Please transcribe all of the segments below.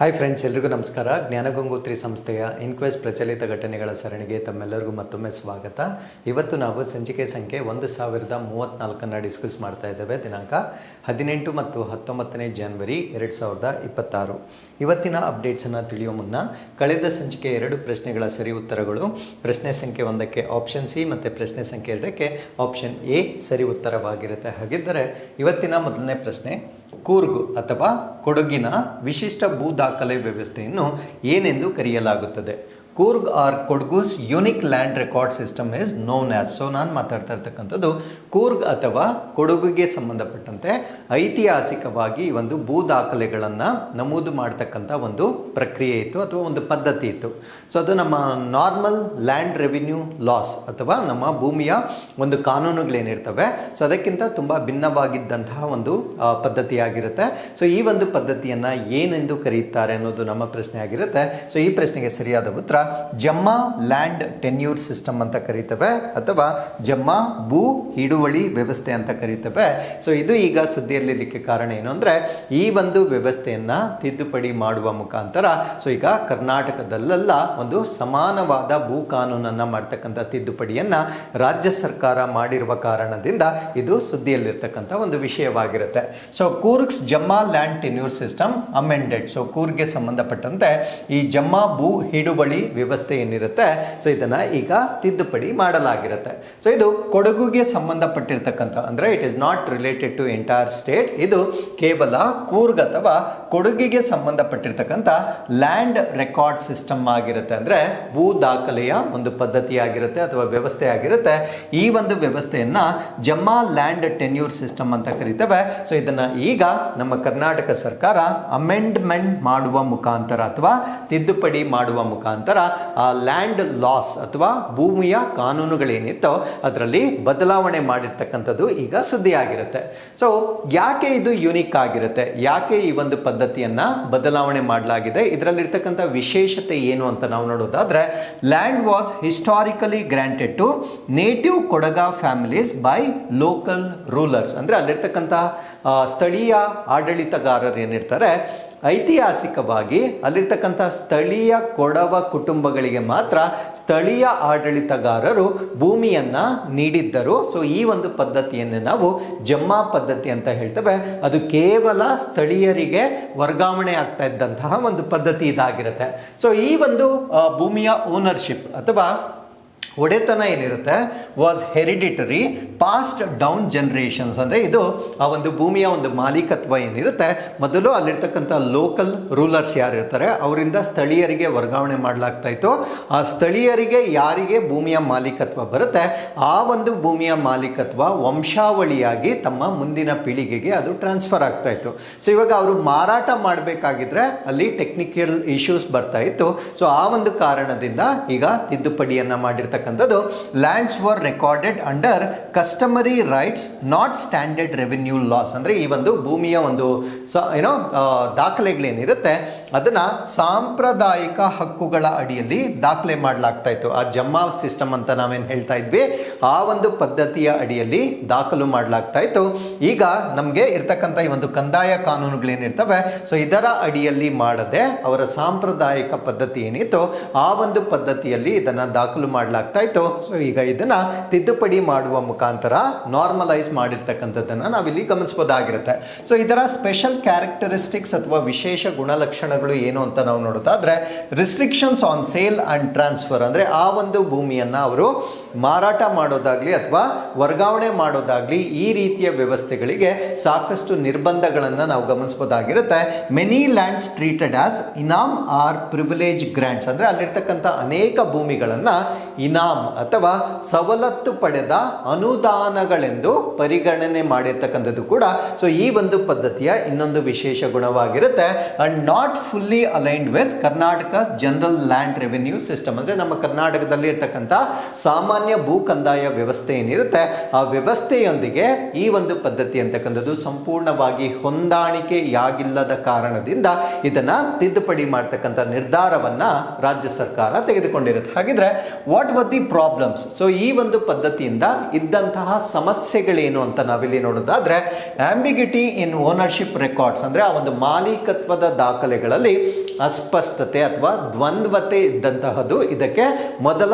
Hi friends ಎಲ್ರಿಗೂ ನಮಸ್ಕಾರ. ಜ್ಞಾನಗಂಗೋತ್ರಿ ಸಂಸ್ಥೆಯ ಇನ್ಕ್ವೆಸ್ಟ್ ಪ್ರಚಲಿತ ಘಟನೆಗಳ ಸರಣಿಗೆ ತಮ್ಮೆಲ್ಲರಿಗೂ ಮತ್ತೊಮ್ಮೆ ಸ್ವಾಗತ. ಇವತ್ತು ನಾವು ಸಂಚಿಕೆ ಸಂಖ್ಯೆ ಒಂದು ಸಾವಿರದ ಮೂವತ್ತ್ನಾಲ್ಕನ್ನು ಡಿಸ್ಕಸ್ ಮಾಡ್ತಾ ಇದ್ದೇವೆ. ದಿನಾಂಕ ಹದಿನೆಂಟು ಮತ್ತು ಹತ್ತೊಂಬತ್ತನೇ ಜನವರಿ ಎರಡು ಸಾವಿರದ ಇಪ್ಪತ್ತಾರು. ಇವತ್ತಿನ ಅಪ್ಡೇಟ್ಸನ್ನು ತಿಳಿಯೋ ಮುನ್ನ ಕಳೆದ ಸಂಚಿಕೆ ಎರಡು ಪ್ರಶ್ನೆಗಳ ಸರಿ ಉತ್ತರಗಳು. ಪ್ರಶ್ನೆ ಸಂಖ್ಯೆ ಒಂದಕ್ಕೆ ಆಪ್ಷನ್ ಸಿ ಮತ್ತು ಪ್ರಶ್ನೆ ಸಂಖ್ಯೆ ಎರಡಕ್ಕೆ ಆಪ್ಷನ್ ಎ ಸರಿ ಉತ್ತರವಾಗಿರುತ್ತೆ. ಹಾಗಿದ್ದರೆ ಇವತ್ತಿನ ಮೊದಲನೇ ಪ್ರಶ್ನೆ ಕೂರ್ಗ್ ಅಥವಾ ಕೊಡಗಿನ ವಿಶಿಷ್ಟ ಭೂ ದಾಖಲೆ ವ್ಯವಸ್ಥೆಯನ್ನು ಏನೆಂದು ಕರೆಯಲಾಗುತ್ತದೆ? Coorg or Kodagu's unique land record system is known as. So ನಾನು ಮಾತಾಡ್ತಾ ಇರ್ತಕ್ಕಂಥದ್ದು ಕೂರ್ಗ್ ಅಥವಾ ಕೊಡಗುಗೆ ಸಂಬಂಧಪಟ್ಟಂತೆ ಐತಿಹಾಸಿಕವಾಗಿ ಒಂದು ಭೂ ದಾಖಲೆಗಳನ್ನು ನಮೂದು ಮಾಡ್ತಕ್ಕಂಥ ಒಂದು ಪ್ರಕ್ರಿಯೆ ಇತ್ತು ಅಥವಾ ಒಂದು ಪದ್ಧತಿ ಇತ್ತು. ಸೊ ಅದು ನಮ್ಮ ನಾರ್ಮಲ್ ಲ್ಯಾಂಡ್ ರೆವಿನ್ಯೂ ಲಾಸ್ ಅಥವಾ ನಮ್ಮ ಭೂಮಿಯ ಒಂದು ಕಾನೂನುಗಳೇನಿರ್ತವೆ. ಸೊ ಅದಕ್ಕಿಂತ ತುಂಬ ಭಿನ್ನವಾಗಿದ್ದಂತಹ ಒಂದು ಪದ್ಧತಿಯಾಗಿರುತ್ತೆ. ಸೊ ಈ ಒಂದು ಪದ್ಧತಿಯನ್ನು ಏನೆಂದು ಕರೆಯುತ್ತಾರೆ ಅನ್ನೋದು ನಮ್ಮ ಪ್ರಶ್ನೆ ಆಗಿರುತ್ತೆ. ಸೊ ಈ ಪ್ರಶ್ನೆಗೆ ಸರಿಯಾದ ಉತ್ತರ ಜಮ್ಮಾ ಲ್ಯಾಂಡ್ ಟೆನ್ಯೂರ್ ಸಿಸ್ಟಮ್ ಅಂತ ಕರೀತವೆ, ಅಥವಾ ಜಮ್ಮಾ ಭೂ ಹಿಡುವಳಿ ವ್ಯವಸ್ಥೆ ಅಂತ ಕರೀತವೆ. ಸೊ ಇದು ಈಗ ಸುದ್ದಿಯಲ್ಲಿರಲಿಕ್ಕೆ ಕಾರಣ ಏನು ಅಂದರೆ, ಈ ಒಂದು ವ್ಯವಸ್ಥೆಯನ್ನು ತಿದ್ದುಪಡಿ ಮಾಡುವ ಮುಖಾಂತರ ಸೊ ಈಗ ಕರ್ನಾಟಕದಲ್ಲೆಲ್ಲ ಒಂದು ಸಮಾನವಾದ ಭೂ ಕಾನೂನನ್ನು ಮಾಡ್ತಕ್ಕಂಥ ತಿದ್ದುಪಡಿಯನ್ನು ರಾಜ್ಯ ಸರ್ಕಾರ ಮಾಡಿರುವ ಕಾರಣದಿಂದ ಇದು ಸುದ್ದಿಯಲ್ಲಿರ್ತಕ್ಕಂಥ ಒಂದು ವಿಷಯವಾಗಿರುತ್ತೆ. So Coorg's Jamma land tenure system amended so ಕೂರ್ಗೆ ಸಂಬಂಧಪಟ್ಟಂತೆ ಈ ಜಮ್ಮಾ ಭೂ ಹಿಡುವಳಿ ವ್ಯವಸ್ಥೆ ಏನಿರುತ್ತೆ? ಸೊ ಇದನ್ನು ಈಗ ತಿದ್ದುಪಡಿ ಮಾಡಲಾಗಿರುತ್ತೆ. ಸೊ ಇದು ಕೊಡಗುಗೆ ಸಂಬಂಧಪಟ್ಟಿರ್ತಕ್ಕಂಥ, ಅಂದ್ರೆ it is not related to entire state ಇದು ಕೇವಲ ಕೂರ್ಗ್ ಅಥವಾ ಕೊಡಗಿಗೆ ಸಂಬಂಧಪಟ್ಟಿರ್ತಕ್ಕಂಥ ಲ್ಯಾಂಡ್ ರೆಕಾರ್ಡ್ ಸಿಸ್ಟಮ್ ಆಗಿರುತ್ತೆ. ಅಂದ್ರೆ ಭೂ ದಾಖಲೆಯ ಒಂದು ಪದ್ಧತಿ ಆಗಿರುತ್ತೆ ಅಥವಾ ವ್ಯವಸ್ಥೆ ಆಗಿರುತ್ತೆ. ಈ ಒಂದು ವ್ಯವಸ್ಥೆಯನ್ನು ಜಮ್ಮಾ ಲ್ಯಾಂಡ್ ಟೆನ್ಯೂರ್ ಸಿಸ್ಟಮ್ ಅಂತ ಕರಿತೇವೆ. ಸೊ ಇದನ್ನು ಈಗ ನಮ್ಮ ಕರ್ನಾಟಕ ಸರ್ಕಾರ ಅಮೆಂಡ್ಮೆಂಟ್ ಮಾಡುವ ಮುಖಾಂತರ ಅಥವಾ ತಿದ್ದುಪಡಿ ಮಾಡುವ ಮುಖಾಂತರ ಲ್ಯಾಂಡ್ ಲಾಸ್ ಅಥವಾ ಭೂಮಿಯ ಕಾನೂನುಗಳೇನಿತ್ತೋ ಅದರಲ್ಲಿ ಬದಲಾವಣೆ ಮಾಡಿರ್ತಕ್ಕಂಥದ್ದು ಈಗ ಸುದ್ದಿಯಾಗಿರುತ್ತೆ. ಸೊ ಯಾಕೆ ಇದು ಯುನಿಕ್ ಆಗಿರುತ್ತೆ? ಯಾಕೆ ಈ ಒಂದು ಪದ್ಧತಿಯನ್ನ ಬದಲಾವಣೆ ಮಾಡಲಾಗಿದೆ? ಇದರಲ್ಲಿರ್ತಕ್ಕಂಥ ವಿಶೇಷತೆ ಏನು ಅಂತ ನಾವು ನೋಡೋದಾದ್ರೆ land was historically granted to native Kodagu families by local rulers ಅಂದ್ರೆ ಅಲ್ಲಿರ್ತಕ್ಕಂಥ ಸ್ಥಳೀಯ ಆಡಳಿತಗಾರರು ಏನಿರ್ತಾರೆ ಐತಿಹಾಸಿಕವಾಗಿ ಅಲ್ಲಿರ್ತಕ್ಕಂಥ ಸ್ಥಳೀಯ ಕೊಡವ ಕುಟುಂಬಗಳಿಗೆ ಮಾತ್ರ ಸ್ಥಳೀಯ ಆಡಳಿತಗಾರರು ಭೂಮಿಯನ್ನು ನೀಡಿದ್ದರು. ಸೊ ಈ ಒಂದು ಪದ್ಧತಿಯನ್ನು ನಾವು ಜಮ್ಮಾ ಪದ್ಧತಿ ಅಂತ ಹೇಳ್ತೇವೆ. ಅದು ಕೇವಲ ಸ್ಥಳೀಯರಿಗೆ ವರ್ಗಾವಣೆ ಆಗ್ತಾ ಇದ್ದಂತಹ ಒಂದು ಪದ್ಧತಿ ಇದಾಗಿರುತ್ತೆ. ಸೊ ಈ ಒಂದು ಭೂಮಿಯ ಓನರ್ಶಿಪ್ ಅಥವಾ ಒಡೆತನ ಏನಿರುತ್ತೆ? Was hereditary passed down generations ಅಂದರೆ ಇದು ಆ ಒಂದು ಭೂಮಿಯ ಒಂದು ಮಾಲೀಕತ್ವ ಏನಿರುತ್ತೆ? ಮೊದಲು ಅಲ್ಲಿರ್ತಕ್ಕಂಥ ಲೋಕಲ್ ರೂಲರ್ಸ್ ಯಾರಿರ್ತಾರೆ? ಅವರಿಂದ ಸ್ಥಳೀಯರಿಗೆ ವರ್ಗಾವಣೆ ಮಾಡಲಾಗ್ತಾ ಇತ್ತು. ಆ ಸ್ಥಳೀಯರಿಗೆ ಯಾರಿಗೆ ಭೂಮಿಯ ಮಾಲೀಕತ್ವ ಬರುತ್ತೆ? ಆ ಒಂದು ಭೂಮಿಯ ಮಾಲೀಕತ್ವ ವಂಶಾವಳಿಯಾಗಿ ತಮ್ಮ ಮುಂದಿನ ಪೀಳಿಗೆಗೆ ಅದು ಟ್ರಾನ್ಸ್ಫರ್ ಆಗ್ತಾ ಇತ್ತು. ಸೊ ಇವಾಗ ಅವರು ಮಾರಾಟ ಮಾಡಬೇಕಾಗಿದ್ರೆ ಅಲ್ಲಿ ಟೆಕ್ನಿಕಲ್ ಇಶ್ಯೂಸ್ ಬರ್ತಾ ಇತ್ತು. ಸೊ ಆ ಒಂದು ಕಾರಣದಿಂದ ಈಗ ತಿದ್ದುಪಡಿಯನ್ನ ಮಾಡಿರ್ತಕ್ಕಂಥದ್ದು lands were recorded under customary rights not standard revenue laws ಅಂದ್ರೆ ಈ ಒಂದು ಭೂಮಿಯ ಒಂದು ಸ ಏನೋ ದಾಖಲೆಗಳೇನಿರುತ್ತೆ, ಅದನ್ನ ಸಾಂಪ್ರದಾಯಿಕ ಹಕ್ಕುಗಳ ಅಡಿಯಲ್ಲಿ ದಾಖಲೆ ಮಾಡಲಾಗ್ತಾ ಇತ್ತು. ಆ ಜಮ್ಮಾ ಸಿಸ್ಟಮ್ ಅಂತ ನಾವೇನು ಹೇಳ್ತಾ ಇದ್ವಿ, ಆ ಒಂದು ಪದ್ಧತಿಯ ಅಡಿಯಲ್ಲಿ ದಾಖಲು ಮಾಡಲಾಗ್ತಾ ಇತ್ತು. ಈಗ ನಮಗೆ ಇರ್ತಕ್ಕಂಥ ಈ ಒಂದು ಕಂದಾಯ ಕಾನೂನುಗಳೇನಿರ್ತವೆ ಸೊ ಇದರ ಅಡಿಯಲ್ಲಿ ಮಾಡದೆ ಅವರ ಸಾಂಪ್ರದಾಯಿಕ ಪದ್ಧತಿ ಏನಿತ್ತು, ಆ ಒಂದು ಪದ್ಧತಿಯಲ್ಲಿ ಇದನ್ನು ದಾಖಲು ಮಾಡಲಾಗ್ತಾ ಇತ್ತು ಸೊ ಈಗ ಇದನ್ನ ತಿದ್ದುಪಡಿ ಮಾಡುವ ಮುಖಾಂತರ ನಾರ್ಮಲೈಸ್ ಮಾಡಿರ್ತಕ್ಕಂಥದ್ದನ್ನ ನಾವಿಲ್ಲಿ ಗಮನಿಸಬಹುದಾಗಿರುತ್ತೆ ಸೊ ಇದರ ಸ್ಪೆಷಲ್ ಕ್ಯಾರೆಕ್ಟರಿಸ್ಟಿಕ್ಸ್ ಅಥವಾ ವಿಶೇಷ ಗುಣಲಕ್ಷಣಗಳು ಏನು ಅಂತ ನಾವು ನೋಡೋದಾದ್ರೆ restrictions on sale and transfer ಅಂದ್ರೆ ಆ ಒಂದು ಭೂಮಿಯನ್ನ ಅವರು ಮಾರಾಟ ಮಾಡೋದಾಗ್ಲಿ ಅಥವಾ ವರ್ಗಾವಣೆ ಮಾಡೋದಾಗ್ಲಿ ಈ ರೀತಿಯ ವ್ಯವಸ್ಥೆಗಳಿಗೆ ಸಾಕಷ್ಟು ನಿರ್ಬಂಧಗಳನ್ನು ನಾವು ಗಮನಿಸಬಹುದಾಗಿರುತ್ತೆ many lands treated as inam or privilege grants ಅಂದ್ರೆ ಅಲ್ಲಿರ್ತಕ್ಕಂಥ ಅನೇಕ ಭೂಮಿಗಳನ್ನ ಇನಾಮ್ ಅಥವಾ ಸವಲತ್ತು ಪಡೆದ ಅನುದಾನಗಳೆಂದು ಪರಿಗಣನೆ ಮಾಡಿರ್ತಕ್ಕಂಥದ್ದು ಕೂಡ. ಸೊ ಈ ಒಂದು ಪದ್ಧತಿಯ ಇನ್ನೊಂದು ವಿಶೇಷ ಗುಣವಾಗಿರುತ್ತೆ. And not fully aligned with Karnataka general land revenue system ಅಂದರೆ ನಮ್ಮ ಕರ್ನಾಟಕದಲ್ಲಿ ಇರ್ತಕ್ಕಂಥ ಸಾಮಾನ್ಯ ಭೂ ಕಂದಾಯ ವ್ಯವಸ್ಥೆ ಏನಿರುತ್ತೆ, ಆ ವ್ಯವಸ್ಥೆಯೊಂದಿಗೆ ಈ ಒಂದು ಪದ್ಧತಿ ಅಂತಕ್ಕಂಥದ್ದು ಸಂಪೂರ್ಣವಾಗಿ ಹೊಂದಾಣಿಕೆಯಾಗಿಲ್ಲದ ಕಾರಣದಿಂದ ಇದನ್ನು ತಿದ್ದುಪಡಿ ಮಾಡ್ತಕ್ಕಂಥ ನಿರ್ಧಾರವನ್ನ ರಾಜ್ಯ ಸರ್ಕಾರ ತೆಗೆದುಕೊಂಡಿರುತ್ತೆ. ಹಾಗಿದ್ರೆ ವಾಟ್ ದಿ ಪ್ರಾಬ್ಲಮ್ಸ್ ಸೊ ಈ ಒಂದು ಪದ್ಧತಿಯಿಂದ ಇದ್ದಂತಹ ಸಮಸ್ಯೆಗಳೇನು ಅಂತ ನಾವಿಲ್ಲಿ ನೋಡೋದಾದ್ರೆ ಆಂಬಿಗಿಟಿ ಇನ್ ಓನರ್ಶಿಪ್ ರೆಕಾರ್ಡ್ಸ್ ಅಂದ್ರೆ ಆ ಒಂದು ಮಾಲೀಕತ್ವದ ದಾಖಲೆಗಳಲ್ಲಿ ಅಸ್ಪಷ್ಟತೆ ಅಥವಾ ದ್ವಂದ್ವತೆ ಇದ್ದಂತಹದ್ದು ಇದಕ್ಕೆ ಮೊದಲ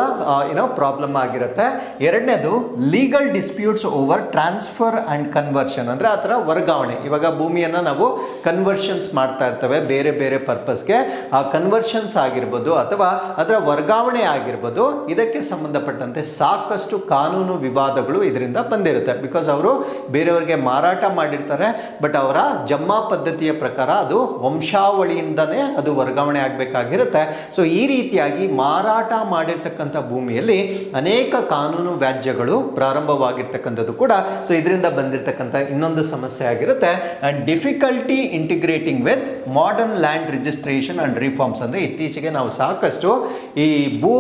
ಏನೋ ಪ್ರಾಬ್ಲಮ್ ಆಗಿರುತ್ತೆ. ಎರಡನೇದು legal disputes over transfer and conversion ಅಂದರೆ ಆ ಥರ ವರ್ಗಾವಣೆ. ಇವಾಗ ಭೂಮಿಯನ್ನು ನಾವು ಕನ್ವರ್ಷನ್ಸ್ ಮಾಡ್ತಾ ಇರ್ತವೆ ಬೇರೆ ಬೇರೆ ಪರ್ಪಸ್ಗೆ ಆ ಕನ್ವರ್ಷನ್ಸ್ ಆಗಿರ್ಬೋದು ಅಥವಾ ಅದರ ವರ್ಗಾವಣೆ ಆಗಿರ್ಬೋದು ಇದಕ್ಕೆ ಸಂಬಂಧಪಟ್ಟಂತೆ ಸಾಕಷ್ಟು ಕಾನೂನು ವಿವಾದಗಳು ಇದರಿಂದ ಬಂದಿರುತ್ತೆ. ಬಿಕಾಸ್ ಅವರು ಬೇರೆಯವರಿಗೆ ಮಾರಾಟ ಮಾಡಿರ್ತಾರೆ ಬಟ್ ಅವರ ಜಮ್ಮಾ ಪದ್ಧತಿಯ ಪ್ರಕಾರ ಅದು ವಂಶಾವಳಿಯಿಂದನೇ ಅದು ವರ್ಗಾವಣೆ ಆಗಬೇಕಾಗಿರುತ್ತೆ. ಸೊ ಈ ರೀತಿಯಾಗಿ ಮಾರಾಟ ಮಾಡಿರ್ತಕ್ಕಂಥ ಭೂಮಿಯಲ್ಲಿ ಅನೇಕ ಕಾನೂನು ವ್ಯಾಜ್ಯಗಳು ಪ್ರಾರಂಭವಾಗಿರ್ತಕ್ಕಂಥದ್ದು ಕೂಡ ಸೊ ಇದರಿಂದ ಬಂದಿರತಕ್ಕಂಥ ಇನ್ನೊಂದು ಸಮಸ್ಯೆ ಆಗಿರುತ್ತೆ. And difficulty integrating with modern land registration and reforms ಅಂದರೆ ಇತ್ತೀಚೆಗೆ ನಾವು ಸಾಕಷ್ಟು ಈ ಭೂ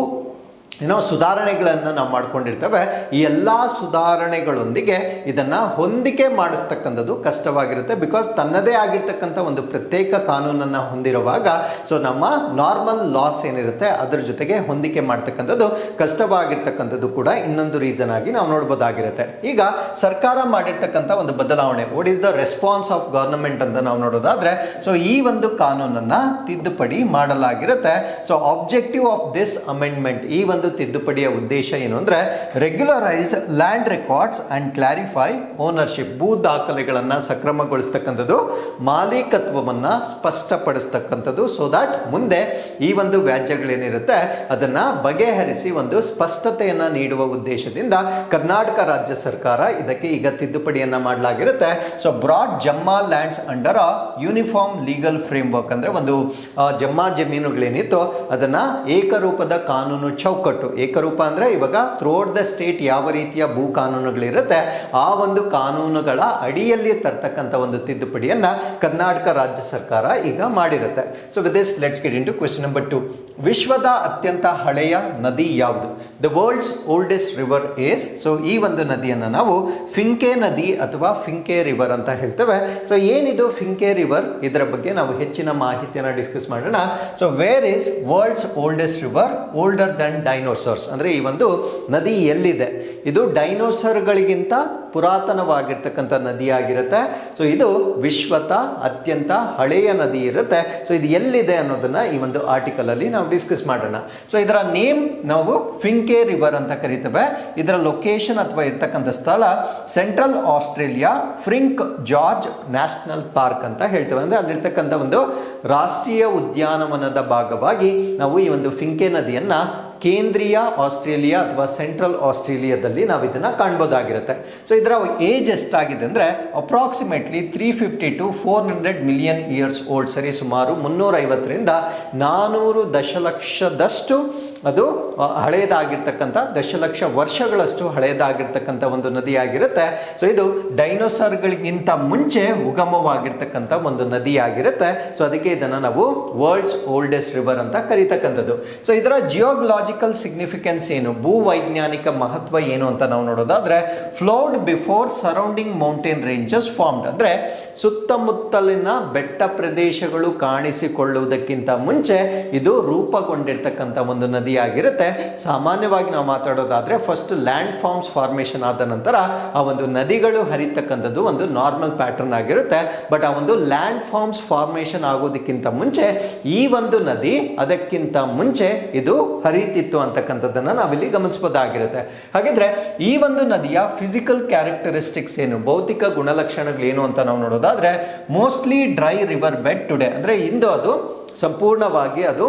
ಏನೋ ಸುಧಾರಣೆಗಳನ್ನು ನಾವು ಮಾಡ್ಕೊಂಡಿರ್ತೇವೆ. ಈ ಎಲ್ಲ ಸುಧಾರಣೆಗಳೊಂದಿಗೆ ಇದನ್ನು ಹೊಂದಿಕೆ ಮಾಡಿಸ್ತಕ್ಕಂಥದ್ದು ಕಷ್ಟವಾಗಿರುತ್ತೆ. ಬಿಕಾಸ್ ತನ್ನದೇ ಆಗಿರ್ತಕ್ಕಂಥ ಒಂದು ಪ್ರತ್ಯೇಕ ಕಾನೂನನ್ನು ಹೊಂದಿರುವಾಗ ಸೊ ನಮ್ಮ ನಾರ್ಮಲ್ ಲಾಸ್ ಏನಿರುತ್ತೆ, ಅದರ ಜೊತೆಗೆ ಹೊಂದಿಕೆ ಮಾಡ್ತಕ್ಕಂಥದ್ದು, ಕಷ್ಟವಾಗಿರ್ತಕ್ಕಂಥದ್ದು ಕೂಡ ಇನ್ನೊಂದು ರೀಸನ್ ಆಗಿ ನಾವು ನೋಡ್ಬೋದಾಗಿರುತ್ತೆ. ಈಗ ಸರ್ಕಾರ ಮಾಡಿರ್ತಕ್ಕಂಥ ಒಂದು ಬದಲಾವಣೆ what is the response of government ಅಂತ ನಾವು ನೋಡೋದಾದ್ರೆ ಸೊ ಈ ಒಂದು ಕಾನೂನನ್ನು ತಿದ್ದುಪಡಿ ಮಾಡಲಾಗಿರುತ್ತೆ. So objective of this amendment ಈ ಒಂದು ತಿದ್ದುಪಡಿಯ ಉದ್ದೇಶ ಏನು ಅಂದರೆ regularise land records and clarify ownership ಭೂ ದಾಖಲೆಗಳನ್ನು ಸಕ್ರಮಗೊಳಿಸ್ತಕ್ಕಂಥದ್ದು, ಮಾಲೀಕತ್ವವನ್ನ ಸ್ಪಷ್ಟಪಡಿಸ್ತಕ್ಕಂಥದ್ದು ಸೊ ದಾಟ್ ಮುಂದೆ ಈ ಒಂದು ವ್ಯಾಜ್ಯಗಳೇನಿರುತ್ತೆ, ಅದನ್ನ ಬಗೆಹರಿಸಿ ಒಂದು ಸ್ಪಷ್ಟತೆಯನ್ನು ನೀಡುವ ಉದ್ದೇಶದಿಂದ ಕರ್ನಾಟಕ ರಾಜ್ಯ ಸರ್ಕಾರ ಇದಕ್ಕೆ ಈಗ ತಿದ್ದುಪಡಿಯನ್ನ ಮಾಡಲಾಗಿರುತ್ತೆ. So broad Jamma lands under a uniform legal framework ಅಂದ್ರೆ ಒಂದು ಜಮ್ಮಾ ಜಮೀನುಗಳೇನಿತ್ತು ಅದನ್ನ ಏಕರೂಪದ ಕಾನೂನು ಚೌಕಟ್ಟು ಏಕರೂಪ ಅಂದರೆ ಇವಾಗ ಥ್ರೋಟ್ ದ ಸ್ಟೇಟ್ ಯಾವ ರೀತಿಯ ಭೂ ಕಾನೂನುಗಳಿರುತ್ತೆ, ಆ ಒಂದು ಕಾನೂನುಗಳ ಅಡಿಯಲ್ಲಿ ತರ್ತಕ್ಕಂಥ ಒಂದು ತಿದ್ದುಪಡಿಯನ್ನು ಕರ್ನಾಟಕ ರಾಜ್ಯ ಸರ್ಕಾರ ಈಗ ಮಾಡಿರುತ್ತೆ. So with this let's get into question number two ವಿಶ್ವದ ಅತ್ಯಂತ ಹಳೆಯ ನದಿ ಯಾವುದು? The world's oldest river is so ಈ ಒಂದು ನದಿಯನ್ನು ನಾವು ಫಿಂಕೆ ನದಿ ಅಥವಾ ಫಿಂಕೆ ರಿವರ್ ಅಂತ ಹೇಳ್ತೇವೆ. ಸೊ ಏನಿದು ಫಿಂಕೆ ರಿವರ್ ಇದರ ಬಗ್ಗೆ ನಾವು ಹೆಚ್ಚಿನ ಮಾಹಿತಿಯನ್ನು ಡಿಸ್ಕಸ್ ಮಾಡೋಣ. So where is world's oldest river older than dinosaurs ಅಂದರೆ ಈ ಒಂದು ನದಿ ಎಲ್ಲಿದೆ? ಇದು ಡೈನೋಸರ್ಗಳಿಗಿಂತ ಪುರಾತನವಾಗಿರ್ತಕ್ಕಂಥ ನದಿಯಾಗಿರುತ್ತೆ. ಸೊ ಇದು ವಿಶ್ವದ ಅತ್ಯಂತ ಹಳೆಯ ನದಿ ಇರುತ್ತೆ. ಸೊ ಇದು ಎಲ್ಲಿದೆ ಅನ್ನೋದನ್ನು ಈ ಒಂದು ಆರ್ಟಿಕಲಲ್ಲಿ ನಾವು ಡಿಸ್ಕಸ್ ಮಾಡೋಣ. ಸೊ ಇದರ ನೇಮ್ ನಾವು ಫಿಂಕೆ ರಿವರ್ ಅಂತ ಕರಿತೇವೆ. ಇದರ ಲೊಕೇಶನ್ ಅಥವಾ ಇರ್ತಕ್ಕಂಥ ಸ್ಥಳ central Australia Finke Gorge National Park ಅಂತ ಹೇಳ್ತೇವೆ. ಅಂದ್ರೆ ಅಲ್ಲಿರ್ತಕ್ಕಂಥ ಒಂದು ರಾಷ್ಟ್ರೀಯ ಉದ್ಯಾನವನದ ಭಾಗವಾಗಿ ನಾವು ಈ ಒಂದು ಫಿಂಕೆ ನದಿಯನ್ನು ಕೇಂದ್ರೀಯ ಆಸ್ಟ್ರೇಲಿಯಾ ಅಥವಾ ಸೆಂಟ್ರಲ್ ಆಸ್ಟ್ರೇಲಿಯಾದಲ್ಲಿ ನಾವು ಇದನ್ನು ಕಾಣ್ಬೋದಾಗಿರುತ್ತೆ. ಸೊ ಇದರ ಏಜ್ ಎಷ್ಟಾಗಿದೆ ಅಂದ್ರೆ approximately three fifty to four hundred million years old ಸರಿ, ಸುಮಾರು ಮುನ್ನೂರೈವತ್ತರಿಂದ ನಾನೂರು ದಶಲಕ್ಷದಷ್ಟು ಅದು ಹಳೆಯದಾಗಿರ್ತಕ್ಕಂಥ ದಶಲಕ್ಷ ವರ್ಷಗಳಷ್ಟು ಹಳೆಯದಾಗಿರ್ತಕ್ಕಂಥ ಒಂದು ನದಿಯಾಗಿರುತ್ತೆ. ಸೊ ಇದು ಡೈನೋಸಾರ್ಗಳಿಗಿಂತ ಮುಂಚೆ ಉಗಮವಾಗಿರ್ತಕ್ಕಂಥ ಒಂದು ನದಿಯಾಗಿರುತ್ತೆ. ಸೊ ಅದಕ್ಕೆ ಇದನ್ನು ನಾವು ವರ್ಲ್ಡ್ಸ್ ಓಲ್ಡೆಸ್ಟ್ ರಿವರ್ ಅಂತ ಕರೀತಕ್ಕಂಥದ್ದು. ಸೊ ಇದರ ಜಿಯೋಗ್ಲಾಜಿಕಲ್ ಸಿಗ್ನಿಫಿಕೆನ್ಸ್ ಏನು, ಭೂವೈಜ್ಞಾನಿಕ ಮಹತ್ವ ಏನು ಅಂತ ನಾವು ನೋಡೋದಾದ್ರೆ flowed before surrounding mountain ranges formed ಅಂದರೆ, ಸುತ್ತಮುತ್ತಲಿನ ಬೆಟ್ಟ ಪ್ರದೇಶಗಳು ಕಾಣಿಸಿಕೊಳ್ಳುವುದಕ್ಕಿಂತ ಮುಂಚೆ ಇದು ರೂಪುಗೊಂಡಿರ್ತಕ್ಕಂಥ ಒಂದು ನದಿಯಾಗಿರುತ್ತೆ ಸಾಮಾನ್ಯವಾಗಿ ನಾವು ಮಾತಾಡೋದಾದ್ರೆ ಫಸ್ಟ್ ಲ್ಯಾಂಡ್ ಫಾರ್ಮ್ಸ್ ಫಾರ್ಮೇಷನ್ ಆದ ನಂತರ ಆ ಒಂದು ನದಿಗಳು ಹರಿತಕ್ಕಂಥದ್ದು ಒಂದು ನಾರ್ಮಲ್ ಪ್ಯಾಟರ್ನ್ ಆಗಿರುತ್ತೆ. ಬಟ್ ಆ ಒಂದು ಲ್ಯಾಂಡ್ ಫಾರ್ಮ್ಸ್ ಫಾರ್ಮೇಷನ್ ಆಗೋದಕ್ಕಿಂತ ಮುಂಚೆ ಈ ಒಂದು ನದಿ ಅದಕ್ಕಿಂತ ಮುಂಚೆ ಇದು ಹರಿತಿತ್ತು ಅಂತಕ್ಕಂಥದ್ದನ್ನು ನಾವಿಲ್ಲಿ ಗಮನಿಸಬಹುದಾಗಿರುತ್ತೆ ಹಾಗಿದ್ರೆ ಈ ಒಂದು ನದಿಯ ಫಿಸಿಕಲ್ ಕ್ಯಾರೆಕ್ಟರಿಸ್ಟಿಕ್ಸ್ ಏನು, ಭೌತಿಕ ಗುಣಲಕ್ಷಣಗಳು ಏನು ಅಂತ ನಾವು ನೋಡೋದಾದ್ರೆ mostly dry river bed today ಅಂದ್ರೆ ಇಂದು ಅದು ಸಂಪೂರ್ಣವಾಗಿ ಅದು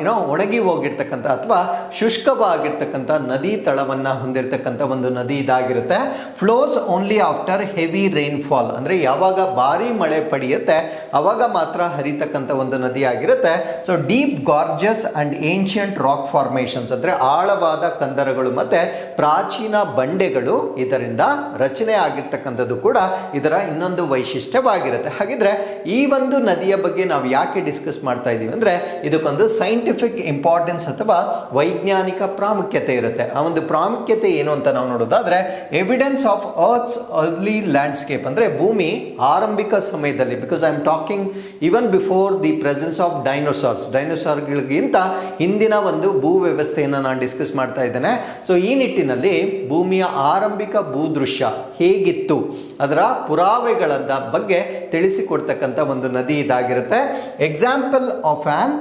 ಏನೋ ಒಣಗಿ ಹೋಗಿರ್ತಕ್ಕಂಥ ಅಥವಾ ಶುಷ್ಕವಾಗಿರ್ತಕ್ಕಂಥ ನದಿ ತಳವನ್ನು ಹೊಂದಿರತಕ್ಕಂಥ ಒಂದು ನದಿ ಇದಾಗಿರುತ್ತೆ. Flows only after heavy rainfall ಅಂದರೆ ಯಾವಾಗ ಭಾರಿ ಮಳೆ ಪಡೆಯುತ್ತೆ, ಅವಾಗ ಮಾತ್ರ ಹರಿತಕ್ಕಂಥ ಒಂದು ನದಿ ಆಗಿರುತ್ತೆ. So deep gorges and ancient rock formations ಅಂದರೆ ಆಳವಾದ ಕಂದರಗಳು ಮತ್ತು ಪ್ರಾಚೀನ ಬಂಡೆಗಳು ಇದರಿಂದ ರಚನೆ ಆಗಿರ್ತಕ್ಕಂಥದ್ದು ಕೂಡ ಇದರ ಇನ್ನೊಂದು ವೈಶಿಷ್ಟ್ಯವಾಗಿರುತ್ತೆ. ಹಾಗಿದ್ರೆ ಈ ಒಂದು ನದಿಯ ಬಗ್ಗೆ ನಾವು ಯಾಕೆ ಡಿಸ್ಕಸ್ ಮಾಡ್ತಾ ಇದ್ದೀವಿ ಅಂದರೆ ಇದಕ್ಕೊಂದು ಸೈಂಟಿಫಿಕ್ ಇಂಪಾರ್ಟೆನ್ಸ್ ಅಥವಾ ವೈಜ್ಞಾನಿಕ ಪ್ರಾಮುಖ್ಯತೆ ಇರುತ್ತೆ. ಆ ಒಂದು ಪ್ರಾಮುಖ್ಯತೆ ಏನು ಅಂತ ನಾವು ನೋಡೋದಾದ್ರೆ evidence of earth's early landscape ಅಂದ್ರೆ ಭೂಮಿ ಆರಂಭಿಕ ಸಮಯದಲ್ಲಿ because I am talking even before the presence of dinosaurs ಡೈನೋಸಾರ್ಗಳಿಗಿಂತ ಹಿಂದಿನ ಒಂದು ಭೂ ವ್ಯವಸ್ಥೆಯನ್ನು ನಾನು ಡಿಸ್ಕಸ್ ಮಾಡ್ತಾ ಇದ್ದೇನೆ. ಸೊ ಈ ನಿಟ್ಟಿನಲ್ಲಿ ಭೂಮಿಯ ಆರಂಭಿಕ ಭೂದೃಶ್ಯ ಹೇಗಿತ್ತು? ಅದರ ಪುರಾವೆಗಳ ಬಗ್ಗೆ ತಿಳಿಸಿಕೊಡ್ತಕ್ಕಂಥ ಒಂದು ನದಿ ಇದಾಗಿರುತ್ತೆ. Example of an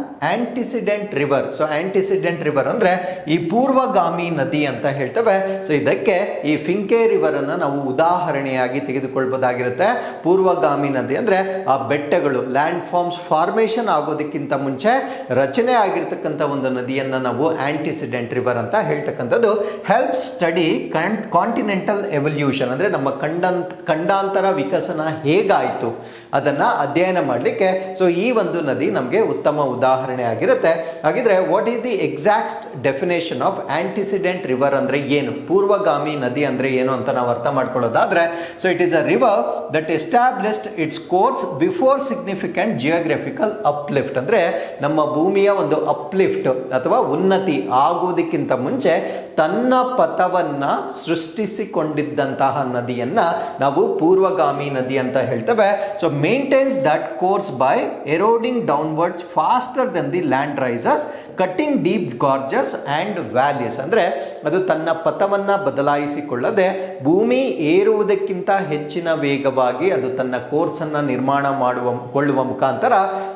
antecedent river so antecedent river ಅಂದ್ರೆ ಈ ಪೂರ್ವಗಾಮಿ ನದಿ ಅಂತ ಹೇಳ್ತೇವೆ. ಸೊ ಇದಕ್ಕೆ ಈ ಫಿಂಕೆ ರಿವರ್ ಅನ್ನ ನಾವು ಉದಾಹರಣೆಯಾಗಿ ತೆಗೆದುಕೊಳ್ಬೋದಾಗಿರುತ್ತೆ. ಪೂರ್ವಗಾಮಿ ನದಿ ಅಂದ್ರೆ ಆ ಬೆಟ್ಟಗಳು ಲ್ಯಾಂಡ್ ಫಾರ್ಮ್ಸ್ ಫಾರ್ಮೇಶನ್ ಆಗೋದಕ್ಕಿಂತ ಮುಂಚೆ ರಚನೆ ಆಗಿರ್ತಕ್ಕಂಥ ಒಂದು ನದಿಯನ್ನ ನಾವು ಆಂಟಿಸಿಡೆಂಟ್ ರಿವರ್ ಅಂತ ಹೇಳ್ತಕ್ಕಂಥದ್ದು. ಹೆಲ್ಪ್ ಸ್ಟಡಿ ಕಾಂಟಿನೆಂಟಲ್ ಎವಲ್ಯೂಷನ್ ಅಂದ್ರೆ ನಮ್ಮ ಕಂಡಂತ ಖಂಡಾಂತರ ವಿಕಸನ ಹೇಗಾಯಿತು? ಅದನ್ನ ಅಧ್ಯಯನ ಮಾಡಲಿಕ್ಕೆ. ಸೊ ಈ ಒಂದು ನದಿ ನಮಗೆ ಉತ್ತಮ ಉದಾಹರಣೆ ಆಗಿರುತ್ತೆ. ಹಾಗಿದ್ರೆ what is the exact definition of antecedent river ಅಂದರೆ ಏನು? ಪೂರ್ವಗಾಮಿ ನದಿ ಅಂದರೆ ಏನು ಅಂತ ನಾವು ಅರ್ಥ ಮಾಡ್ಕೊಳ್ಳೋದಾದ್ರೆ so it is a river that established its course before significant geographical uplift ಅಂದರೆ ನಮ್ಮ ಭೂಮಿಯ ಒಂದು ಅಪ್ಲಿಫ್ಟ್ ಅಥವಾ ಉನ್ನತಿ ಆಗುವುದಕ್ಕಿಂತ ಮುಂಚೆ ತನ್ನ ಪಥವನ್ನ ಸೃಷ್ಟಿಸಿಕೊಂಡಿದ್ದಂತಹ ನದಿಯನ್ನ ನಾವು ಪೂರ್ವಗಾಮಿ ನದಿ ಅಂತ ಹೇಳ್ತೇವೆ. So maintains that course by eroding downwards faster than the land rises. Cutting deep gorges and valleys ಅಂದರೆ ಅದು ತನ್ನ ಪಥವನ್ನು ಬದಲಾಯಿಸಿಕೊಳ್ಳದೆ ಭೂಮಿ ಏರುವುದಕ್ಕಿಂತ ಹೆಚ್ಚಿನ ವೇಗವಾಗಿ ಅದು ತನ್ನ ಕೋರ್ಸನ್ನು ನಿರ್ಮಾಣ ಮಾಡುವ, ಕೊಳ್ಳುವ ಮುಖಾಂತರ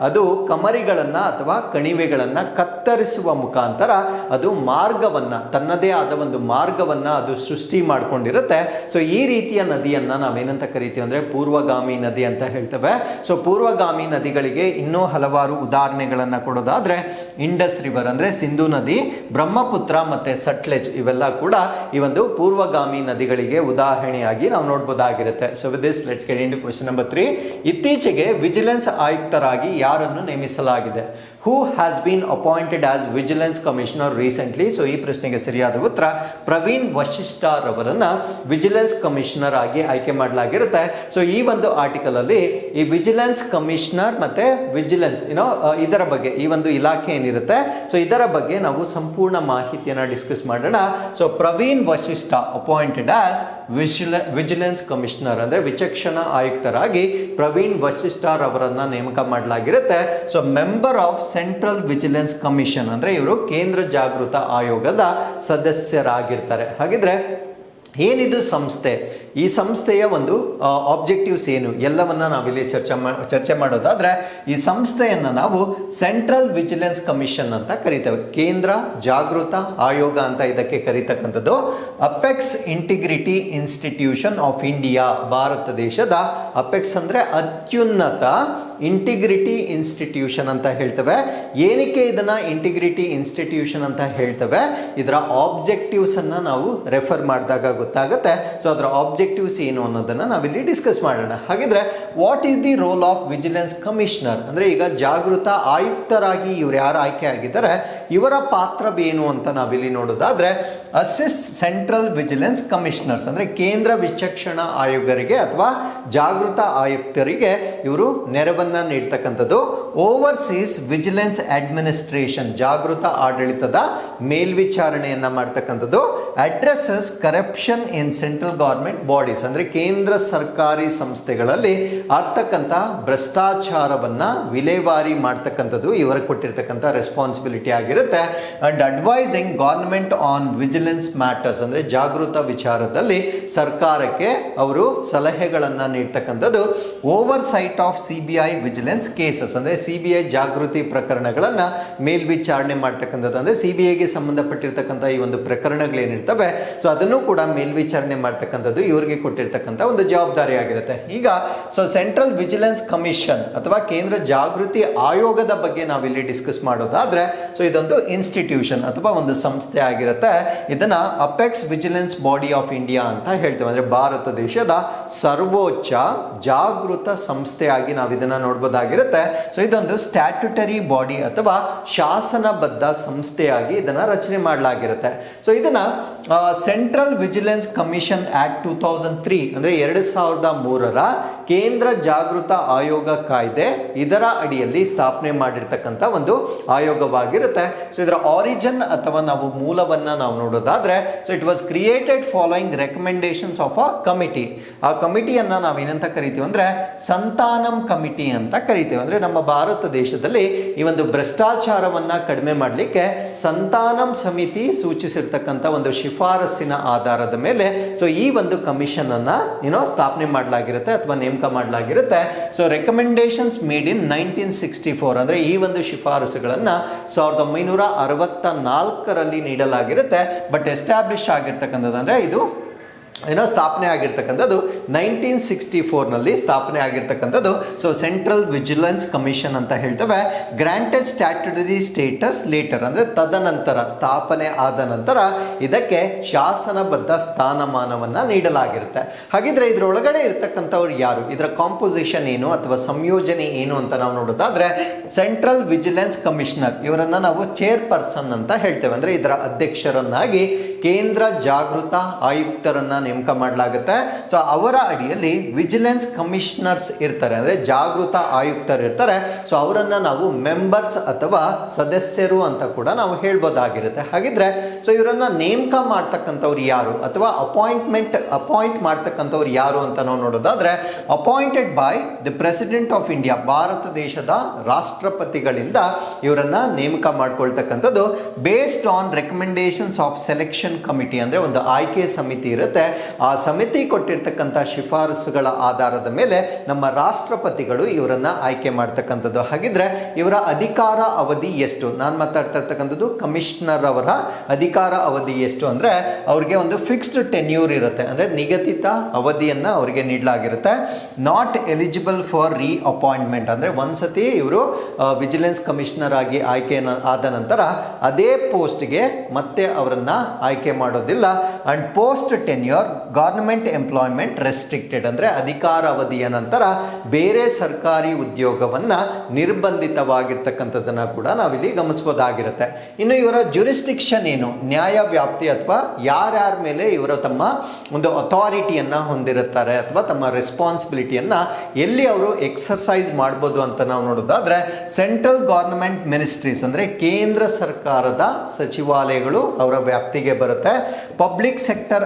ಅದು ಕಮರಿಗಳನ್ನು ಅಥವಾ ಕಣಿವೆಗಳನ್ನು ಕತ್ತರಿಸುವ ಮುಖಾಂತರ ಅದು ಮಾರ್ಗವನ್ನು, ತನ್ನದೇ ಆದ ಒಂದು ಮಾರ್ಗವನ್ನು ಅದು ಸೃಷ್ಟಿ ಮಾಡಿಕೊಂಡಿರುತ್ತೆ. ಸೊ ಈ ರೀತಿಯ ನದಿಯನ್ನು ನಾವೇನಂತ ಕರಿತೀವಿ ಅಂದರೆ ಪೂರ್ವಗಾಮಿ ನದಿ ಅಂತ ಹೇಳ್ತೇವೆ. ಸೊ ಪೂರ್ವಗಾಮಿ ನದಿಗಳಿಗೆ ಇನ್ನೂ ಹಲವಾರು ಉದಾಹರಣೆಗಳನ್ನು ಕೊಡೋದಾದರೆ ಇಂಡಸ್ ರಿವರ್ ಅಂದರೆ ಸಿಂಧು ನದಿ, ಬ್ರಹ್ಮಪುತ್ರ ಮತ್ತು ಸಟ್ಲೆಜ್ ಇವೆಲ್ಲ ಕೂಡ ಈ ಒಂದು ಪೂರ್ವಗಾಮಿ ನದಿಗಳಿಗೆ ಉದಾಹರಣೆಯಾಗಿ ನಾವು ನೋಡ್ಬೋದಾಗಿರುತ್ತೆ. So with this let's question number three ಇತ್ತೀಚೆಗೆ ವಿಜಿಲೆನ್ಸ್ ಆಯುಕ್ತರಾಗಿ ಯಾರನ್ನು ನೇಮಿಸಲಾಗಿದೆ? Who has been appointed as vigilance commissioner recently so ಈ ಪ್ರಶ್ನೆಗೆ ಸರಿಯಾದ ಉತ್ತರ, ಪ್ರವೀಣ್ ವಶಿಷ್ಠಾರ್ ಅವರನ್ನು ವಿಜಿಲೆನ್ಸ್ ಕಮಿಷನರ್ ಆಗಿ ಆಯ್ಕೆ ಮಾಡಲಾಗಿರುತ್ತೆ. ಸೊ ಈ ಒಂದು ಆರ್ಟಿಕಲ್ ಅಲ್ಲಿ ಈ ವಿಜಿಲೆನ್ಸ್ ಕಮಿಷನರ್ ಮತ್ತೆ ವಿಜಿಲೆನ್ಸ್ ಏನೋ ಇದರ ಬಗ್ಗೆ, ಈ ಒಂದು ಇಲಾಖೆ ಏನಿರುತ್ತೆ? ಸೊ ಇದರ ಬಗ್ಗೆ ನಾವು ಸಂಪೂರ್ಣ ಮಾಹಿತಿಯನ್ನು ಡಿಸ್ಕಸ್ ಮಾಡೋಣ. So Praveen Vashishtha appointed as vigil vigilance commissioner ಅಂದರೆ ವಿಚಕ್ಷಣಾ ಆಯುಕ್ತರಾಗಿ ಪ್ರವೀಣ್ ವಶಿಷ್ಠಾರ್ ಅವರನ್ನು ನೇಮಕ ಮಾಡಲಾಗಿರುತ್ತೆ. So member of central vigilance commission ಅಂದ್ರೆ ಇವರು ಕೇಂದ್ರ ಜಾಗೃತ ಆಯೋಗದ ಸದಸ್ಯರಾಗಿರ್ತಾರೆ. ಹಾಗಿದ್ರೆ ಏನಿದು ಸಂಸ್ಥೆ? ಈ ಸಂಸ್ಥೆಯ ಒಂದು ಆಬ್ಜೆಕ್ಟಿವ್ಸ್ ಏನು? ಎಲ್ಲವನ್ನ ನಾವಿಲ್ಲಿ ಚರ್ಚೆ ಮಾ, ಚರ್ಚೆ ಮಾಡೋದಾದ್ರೆ ಈ ಸಂಸ್ಥೆಯನ್ನು ನಾವು ಸೆಂಟ್ರಲ್ ವಿಜಿಲೆನ್ಸ್ ಕಮಿಷನ್ ಅಂತ ಕರಿತೇವೆ. ಕೇಂದ್ರ ಜಾಗೃತ ಆಯೋಗ ಅಂತ ಇದಕ್ಕೆ ಕರೀತಕ್ಕಂಥದ್ದು apex integrity institution of India Bharat ದೇಶದ ಅಪೆಕ್ಸ್ ಅಂದ್ರೆ ಅತ್ಯುನ್ನತ ಇಂಟಿಗ್ರಿಟಿ ಇನ್ಸ್ಟಿಟ್ಯೂಷನ್ ಅಂತ ಹೇಳ್ತವೆ. ಏನಕ್ಕೆ ಇದನ್ನ ಇಂಟಿಗ್ರಿಟಿ ಇನ್ಸ್ಟಿಟ್ಯೂಷನ್ ಅಂತ ಹೇಳ್ತವೆ? ಇದರ ಆಬ್ಜೆಕ್ಟಿವ್ಸ್ ಅನ್ನ ನಾವು ರೆಫರ್ ಮಾಡಿದಾಗ ಗೊತ್ತಾಗುತ್ತೆ. ಸೊ ಅದರ ಆಬ್ಜೆಕ್ಟಿವ್ಸ್ ಏನು ಅನ್ನೋದನ್ನ ನಾವಿಲ್ಲಿ ಡಿಸ್ಕಸ್ ಮಾಡೋಣ. ಹಾಗಿದ್ರೆ what is the role of vigilance commissioner ಅಂದ್ರೆ ಈಗ ಜಾಗೃತ ಆಯುಕ್ತರಾಗಿ ಇವ್ರು ಯಾರು ಆಯ್ಕೆ ಆಗಿದ್ದಾರೆ, ಇವರ ಪಾತ್ರ ಏನು ಅಂತ ನಾವಿಲ್ಲಿ ನೋಡೋದಾದ್ರೆ ಅಸಿಸ್ಟ್ ಸೆಂಟ್ರಲ್ ವಿಜಿಲೆನ್ಸ್ ಕಮಿಷನರ್ಸ್ ಅಂದ್ರೆ ಕೇಂದ್ರ ವಿಚಕ್ಷಣಾ ಆಯೋಗರಿಗೆ ಅಥವಾ ಜಾಗೃತ ಆಯುಕ್ತರಿಗೆ ಇವರು ನೆರವನ್ನ ನೀಡ್ತಕ್ಕಂಥದ್ದು ಓವರ್ಸೀಸ್ ವಿಜಿಲೆನ್ಸ್ ಅಡ್ಮಿನಿಸ್ಟ್ರೇಷನ್ ಜಾಗೃತ ಆಡಳಿತದ ಮೇಲ್ವಿಚಾರಣೆಯನ್ನ ಮಾಡ್ತಕ್ಕಂಥದ್ದು addresses corruption in central government bodies ಅಂದ್ರೆ ಕೇಂದ್ರ ಸರ್ಕಾರಿ ಸಂಸ್ಥೆಗಳಲ್ಲಿ ಆಗ್ತಕ್ಕಂಥ ಭ್ರಷ್ಟಾಚಾರವನ್ನ ವಿಲೇವಾರಿ ಮಾಡ್ತಕ್ಕಂಥದ್ದು ಇವರಿಗೆ ಕೊಟ್ಟಿರ್ತಕ್ಕಂಥ ರೆಸ್ಪಾನ್ಸಿಬಿಲಿಟಿ ಆಗಿರುತ್ತೆ. And advising government on vigilance matters ಅಂದ್ರೆ ಜಾಗೃತ ವಿಚಾರದಲ್ಲಿ ಸರ್ಕಾರಕ್ಕೆ ಅವರು ಸಲಹೆಗಳನ್ನ ನೀಡ್ತಕ್ಕಂಥದ್ದು. Oversight of C B I vigilance cases ಅಂದ್ರೆ ಸಿ ಬಿ ಐ ಜಾಗೃತಿ ಪ್ರಕರಣಗಳನ್ನು ಮೇಲ್ವಿಚಾರಣೆ ಮಾಡ್ತಕ್ಕಂಥದ್ದು. ಅಂದ್ರೆ ಸಿ ಬಿ ಐಗೆ ಸಂಬಂಧಪಟ್ಟಿರ್ತಕ್ಕಂಥ ಈ ಒಂದು ಪ್ರಕರಣಗಳೇನಿರ್ತವೆ ಸೊ ಅದನ್ನು ಕೂಡ ಮೇಲ್ವಿಚಾರಣೆ ಮಾಡ್ತಕ್ಕಂಥದ್ದು ಇವರಿಗೆ ಕೊಟ್ಟಿರ್ತಕ್ಕಂಥ ಒಂದು ಜವಾಬ್ದಾರಿ ಆಗಿರುತ್ತೆ. ಈಗ ಸೊ ಸೆಂಟ್ರಲ್ ವಿಜಿಲೆನ್ಸ್ ಕಮಿಷನ್ ಅಥವಾ ಕೇಂದ್ರ ಜಾಗೃತಿ ಆಯೋಗದ ಬಗ್ಗೆ ನಾವಿಲ್ಲಿ ಡಿಸ್ಕಸ್ ಮಾಡೋದಾದ್ರೆ ಸೊ ಇದೊಂದು ಇನ್ಸ್ಟಿಟ್ಯೂಷನ್ ಅಥವಾ ಒಂದು ಸಂಸ್ಥೆ ಆಗಿರುತ್ತೆ. ಇದನ್ನ apex vigilance body of India ಅಂತ ಹೇಳ್ತೇವೆ. ಅಂದ್ರೆ ಭಾರತ ದೇಶದ ಸರ್ವೋಚ್ಚ ಜಾಗೃತ ಸಂಸ್ಥೆಯಾಗಿ ನಾವು ಇದನ್ನ ನೋಡ್ಬೋದಾಗಿರುತ್ತೆ. ಸೊ ಇದೊಂದು ಸ್ಟ್ಯಾಟ್ಯುಟರಿ ಬಾಡಿ ಅಥವಾ ಶಾಸನಬದ್ಧ ಸಂಸ್ಥೆಯಾಗಿ ಇದನ್ನ ರಚನೆ ಮಾಡಲಾಗಿರುತ್ತೆ. ಸೊ ಇದನ್ನ central vigilance commission act two thousand three ಅಂದ್ರೆ ಎರಡು ಸಾವಿರದ ಮೂರರ ಕೇಂದ್ರ ಜಾಗೃತ ಆಯೋಗ ಕಾಯ್ದೆ ಇದರ ಅಡಿಯಲ್ಲಿ ಸ್ಥಾಪನೆ ಮಾಡಿರ್ತಕ್ಕಂಥ ಒಂದು ಆಯೋಗವಾಗಿರುತ್ತೆ. ಸೊ ಇದರ ಆರಿಜಿನ್ ಅಥವಾ ನಾವು ಮೂಲವನ್ನ ನಾವು ನೋಡೋದಾದ್ರೆ so it was created following recommendations of a committee ಆ ಕಮಿಟಿಯನ್ನ ನಾವೇನಂತ ಕರಿತೀವಿ ಅಂದ್ರೆ ಸಂತಾನಂ ಕಮಿಟಿ ಅಂತ ಕರಿತೇವೆ. ಅಂದರೆ ನಮ್ಮ ಭಾರತ ದೇಶದಲ್ಲಿ ಈ ಒಂದು ಭ್ರಷ್ಟಾಚಾರವನ್ನು ಕಡಿಮೆ ಮಾಡಲಿಕ್ಕೆ ಸಂತಾನಂ ಸಮಿತಿ ಸೂಚಿಸಿರ್ತಕ್ಕಂಥ ಒಂದು ಶಿಫಾರಸ್ಸಿನ ಆಧಾರದ ಮೇಲೆ ಸೊ ಈ ಒಂದು ಕಮಿಷನನ್ನು ಏನೋ ಸ್ಥಾಪನೆ ಮಾಡಲಾಗಿರುತ್ತೆ ಅಥವಾ ನೇಮಕ ಮಾಡಲಾಗಿರುತ್ತೆ. So recommendations made in nineteen sixty four ಅಂದರೆ ಈ ಒಂದು ಶಿಫಾರಸುಗಳನ್ನು ಸಾವಿರದ ಒಂಬೈನೂರ ಅರವತ್ತ ನಾಲ್ಕರಲ್ಲಿ ನೀಡಲಾಗಿರುತ್ತೆ. ಬಟ್ ಎಸ್ಟಾಬ್ಲಿಷ್ ಆಗಿರ್ತಕ್ಕಂಥದ್ದು ಅಂದರೆ ಇದು ಏನೋ ಸ್ಥಾಪನೆ ಆಗಿರ್ತಕ್ಕಂಥದ್ದು ನೈನ್ಟೀನ್ ಸಿಕ್ಸ್ಟಿ ಫೋರ್ನಲ್ಲಿ ಸ್ಥಾಪನೆ ಆಗಿರ್ತಕ್ಕಂಥದ್ದು. ಸೊ ಸೆಂಟ್ರಲ್ ವಿಜಿಲೆನ್ಸ್ ಕಮಿಷನ್ ಅಂತ ಹೇಳ್ತೇವೆ. ಗ್ರಾಂಟೆಡ್ ಸ್ಟ್ಯಾಟ್ಯುಟರಿ ಸ್ಟೇಟಸ್ ಲೇಟರ್ ಅಂದರೆ ತದನಂತರ, ಸ್ಥಾಪನೆ ಆದ ನಂತರ ಇದಕ್ಕೆ ಶಾಸನಬದ್ಧ ಸ್ಥಾನಮಾನವನ್ನು ನೀಡಲಾಗಿರುತ್ತೆ. ಹಾಗಿದ್ರೆ ಇದರೊಳಗಡೆ ಇರ್ತಕ್ಕಂಥವ್ರು ಯಾರು? ಇದರ ಕಾಂಪೋಸಿಷನ್ ಏನು ಅಥವಾ ಸಂಯೋಜನೆ ಏನು ಅಂತ ನಾವು ನೋಡೋದಾದರೆ ಸೆಂಟ್ರಲ್ ವಿಜಿಲೆನ್ಸ್ ಕಮಿಷನರ್ ಇವರನ್ನು ನಾವು ಚೇರ್ಪರ್ಸನ್ ಅಂತ ಹೇಳ್ತೇವೆ. ಅಂದರೆ ಇದರ ಅಧ್ಯಕ್ಷರನ್ನಾಗಿ ಕೇಂದ್ರ ಜಾಗೃತ ಆಯುಕ್ತರನ್ನ ನೇಮಕ ಮಾಡಲಾಗುತ್ತೆ. ಸೊ ಅವರ ಅಡಿಯಲ್ಲಿ ವಿಜಿಲೆನ್ಸ್ ಕಮಿಷನರ್ಸ್ ಇರ್ತಾರೆ. ಅಂದರೆ ಜಾಗೃತ ಆಯುಕ್ತರು ಇರ್ತಾರೆ. ಸೊ ಅವರನ್ನು ನಾವು ಮೆಂಬರ್ಸ್ ಅಥವಾ ಸದಸ್ಯರು ಅಂತ ಕೂಡ ನಾವು ಹೇಳ್ಬೋದಾಗಿರುತ್ತೆ. ಹಾಗಿದ್ರೆ ಸೊ ಇವರನ್ನು ನೇಮಕ ಮಾಡ್ತಕ್ಕಂಥವ್ರು ಯಾರು ಅಥವಾ ಅಪಾಯಿಂಟ್ಮೆಂಟ್ ಅಪಾಯಿಂಟ್ ಮಾಡ್ತಕ್ಕಂಥವ್ರು ಯಾರು ಅಂತ ನಾವು ನೋಡೋದಾದ್ರೆ appointed by the president of India Bharat ದೇಶದ ರಾಷ್ಟ್ರಪತಿಗಳಿಂದ ಇವರನ್ನ ನೇಮಕ ಮಾಡ್ಕೊಳ್ತಕ್ಕಂಥದ್ದು based on recommendations of selection committee ಅಂದರೆ ಒಂದು ಆಯ್ಕೆ ಸಮಿತಿ ಇರುತ್ತೆ. ಆ ಸಮಿತಿ ಕೊಟ್ಟಿರ್ತಕ್ಕಂಥ ಶಿಫಾರಸುಗಳ ಆಧಾರದ ಮೇಲೆ ನಮ್ಮ ರಾಷ್ಟ್ರಪತಿಗಳು ಇವರನ್ನ ಆಯ್ಕೆ ಮಾಡ್ತಕ್ಕಂಥದ್ದು. ಹಾಗಿದ್ರೆ ಇವರ ಅಧಿಕಾರ ಅವಧಿ ಎಷ್ಟು? ನಾನು ಮಾತಾಡ್ತಾ ಇರ್ತಕ್ಕಂಥದ್ದು ಕಮಿಷನರ್ ಅವರ ಅಧಿಕಾರ ಅವಧಿ ಎಷ್ಟು ಅಂದ್ರೆ ಅವ್ರಿಗೆ ಒಂದು ಫಿಕ್ಸ್ಡ್ ಟೆನ್ಯೂರ್ ಇರುತ್ತೆ. ಅಂದ್ರೆ ನಿಗದಿತ ಅವಧಿಯನ್ನ ಅವರಿಗೆ ನೀಡಲಾಗಿರುತ್ತೆ. Not eligible for reappointment ಅಂದ್ರೆ ಒಂದ್ಸತಿ ಇವರು ವಿಜಿಲೆನ್ಸ್ ಕಮಿಷನರ್ ಆಗಿ ಆಯ್ಕೆ ಆದ ನಂತರ ಅದೇ ಪೋಸ್ಟ್ಗೆ ಮತ್ತೆ ಅವರನ್ನ ಆಯ್ಕೆ ಮಾಡೋದಿಲ್ಲ. And post tenure government employment restricted ಅಂದ್ರೆ ಅಧಿಕಾರ ಅವಧಿಯ ನಂತರ ಬೇರೆ ಸರ್ಕಾರಿ ಉದ್ಯೋಗವನ್ನ ನಿರ್ಬಂಧಿತವಾಗಿರ್ತಕ್ಕಂಥದ್ದನ್ನು ಕೂಡ ನಾವಿಲ್ಲಿ ಗಮನಿಸ್ಬೋದಾಗಿರುತ್ತೆ. ಇನ್ನು ಇವರ ಜುರಿಸ್ಟಿಕ್ಷನ್ ಏನು? ನ್ಯಾಯ ವ್ಯಾಪ್ತಿ ಅಥವಾ ಯಾರ್ಯಾರ ಮೇಲೆ ಇವರು ತಮ್ಮ ಒಂದು ಅಥಾರಿಟಿಯನ್ನು ಹೊಂದಿರುತ್ತಾರೆ ಅಥವಾ ತಮ್ಮ ರೆಸ್ಪಾನ್ಸಿಬಿಲಿಟಿಯನ್ನು ಎಲ್ಲಿ ಅವರು ಎಕ್ಸರ್ಸೈಸ್ ಮಾಡ್ಬೋದು ಅಂತ ನಾವು ನೋಡೋದಾದ್ರೆ ಸೆಂಟ್ರಲ್ ಗೌರ್ಮೆಂಟ್ ಮಿನಿಸ್ಟ್ರೀಸ್ ಅಂದ್ರೆ ಕೇಂದ್ರ ಸರ್ಕಾರದ ಸಚಿವಾಲಯಗಳು ಅವರ ವ್ಯಾಪ್ತಿಗೆ ಬರುತ್ತೆ. ಪಬ್ಲಿಕ್ ಸೆಕ್ಟರ್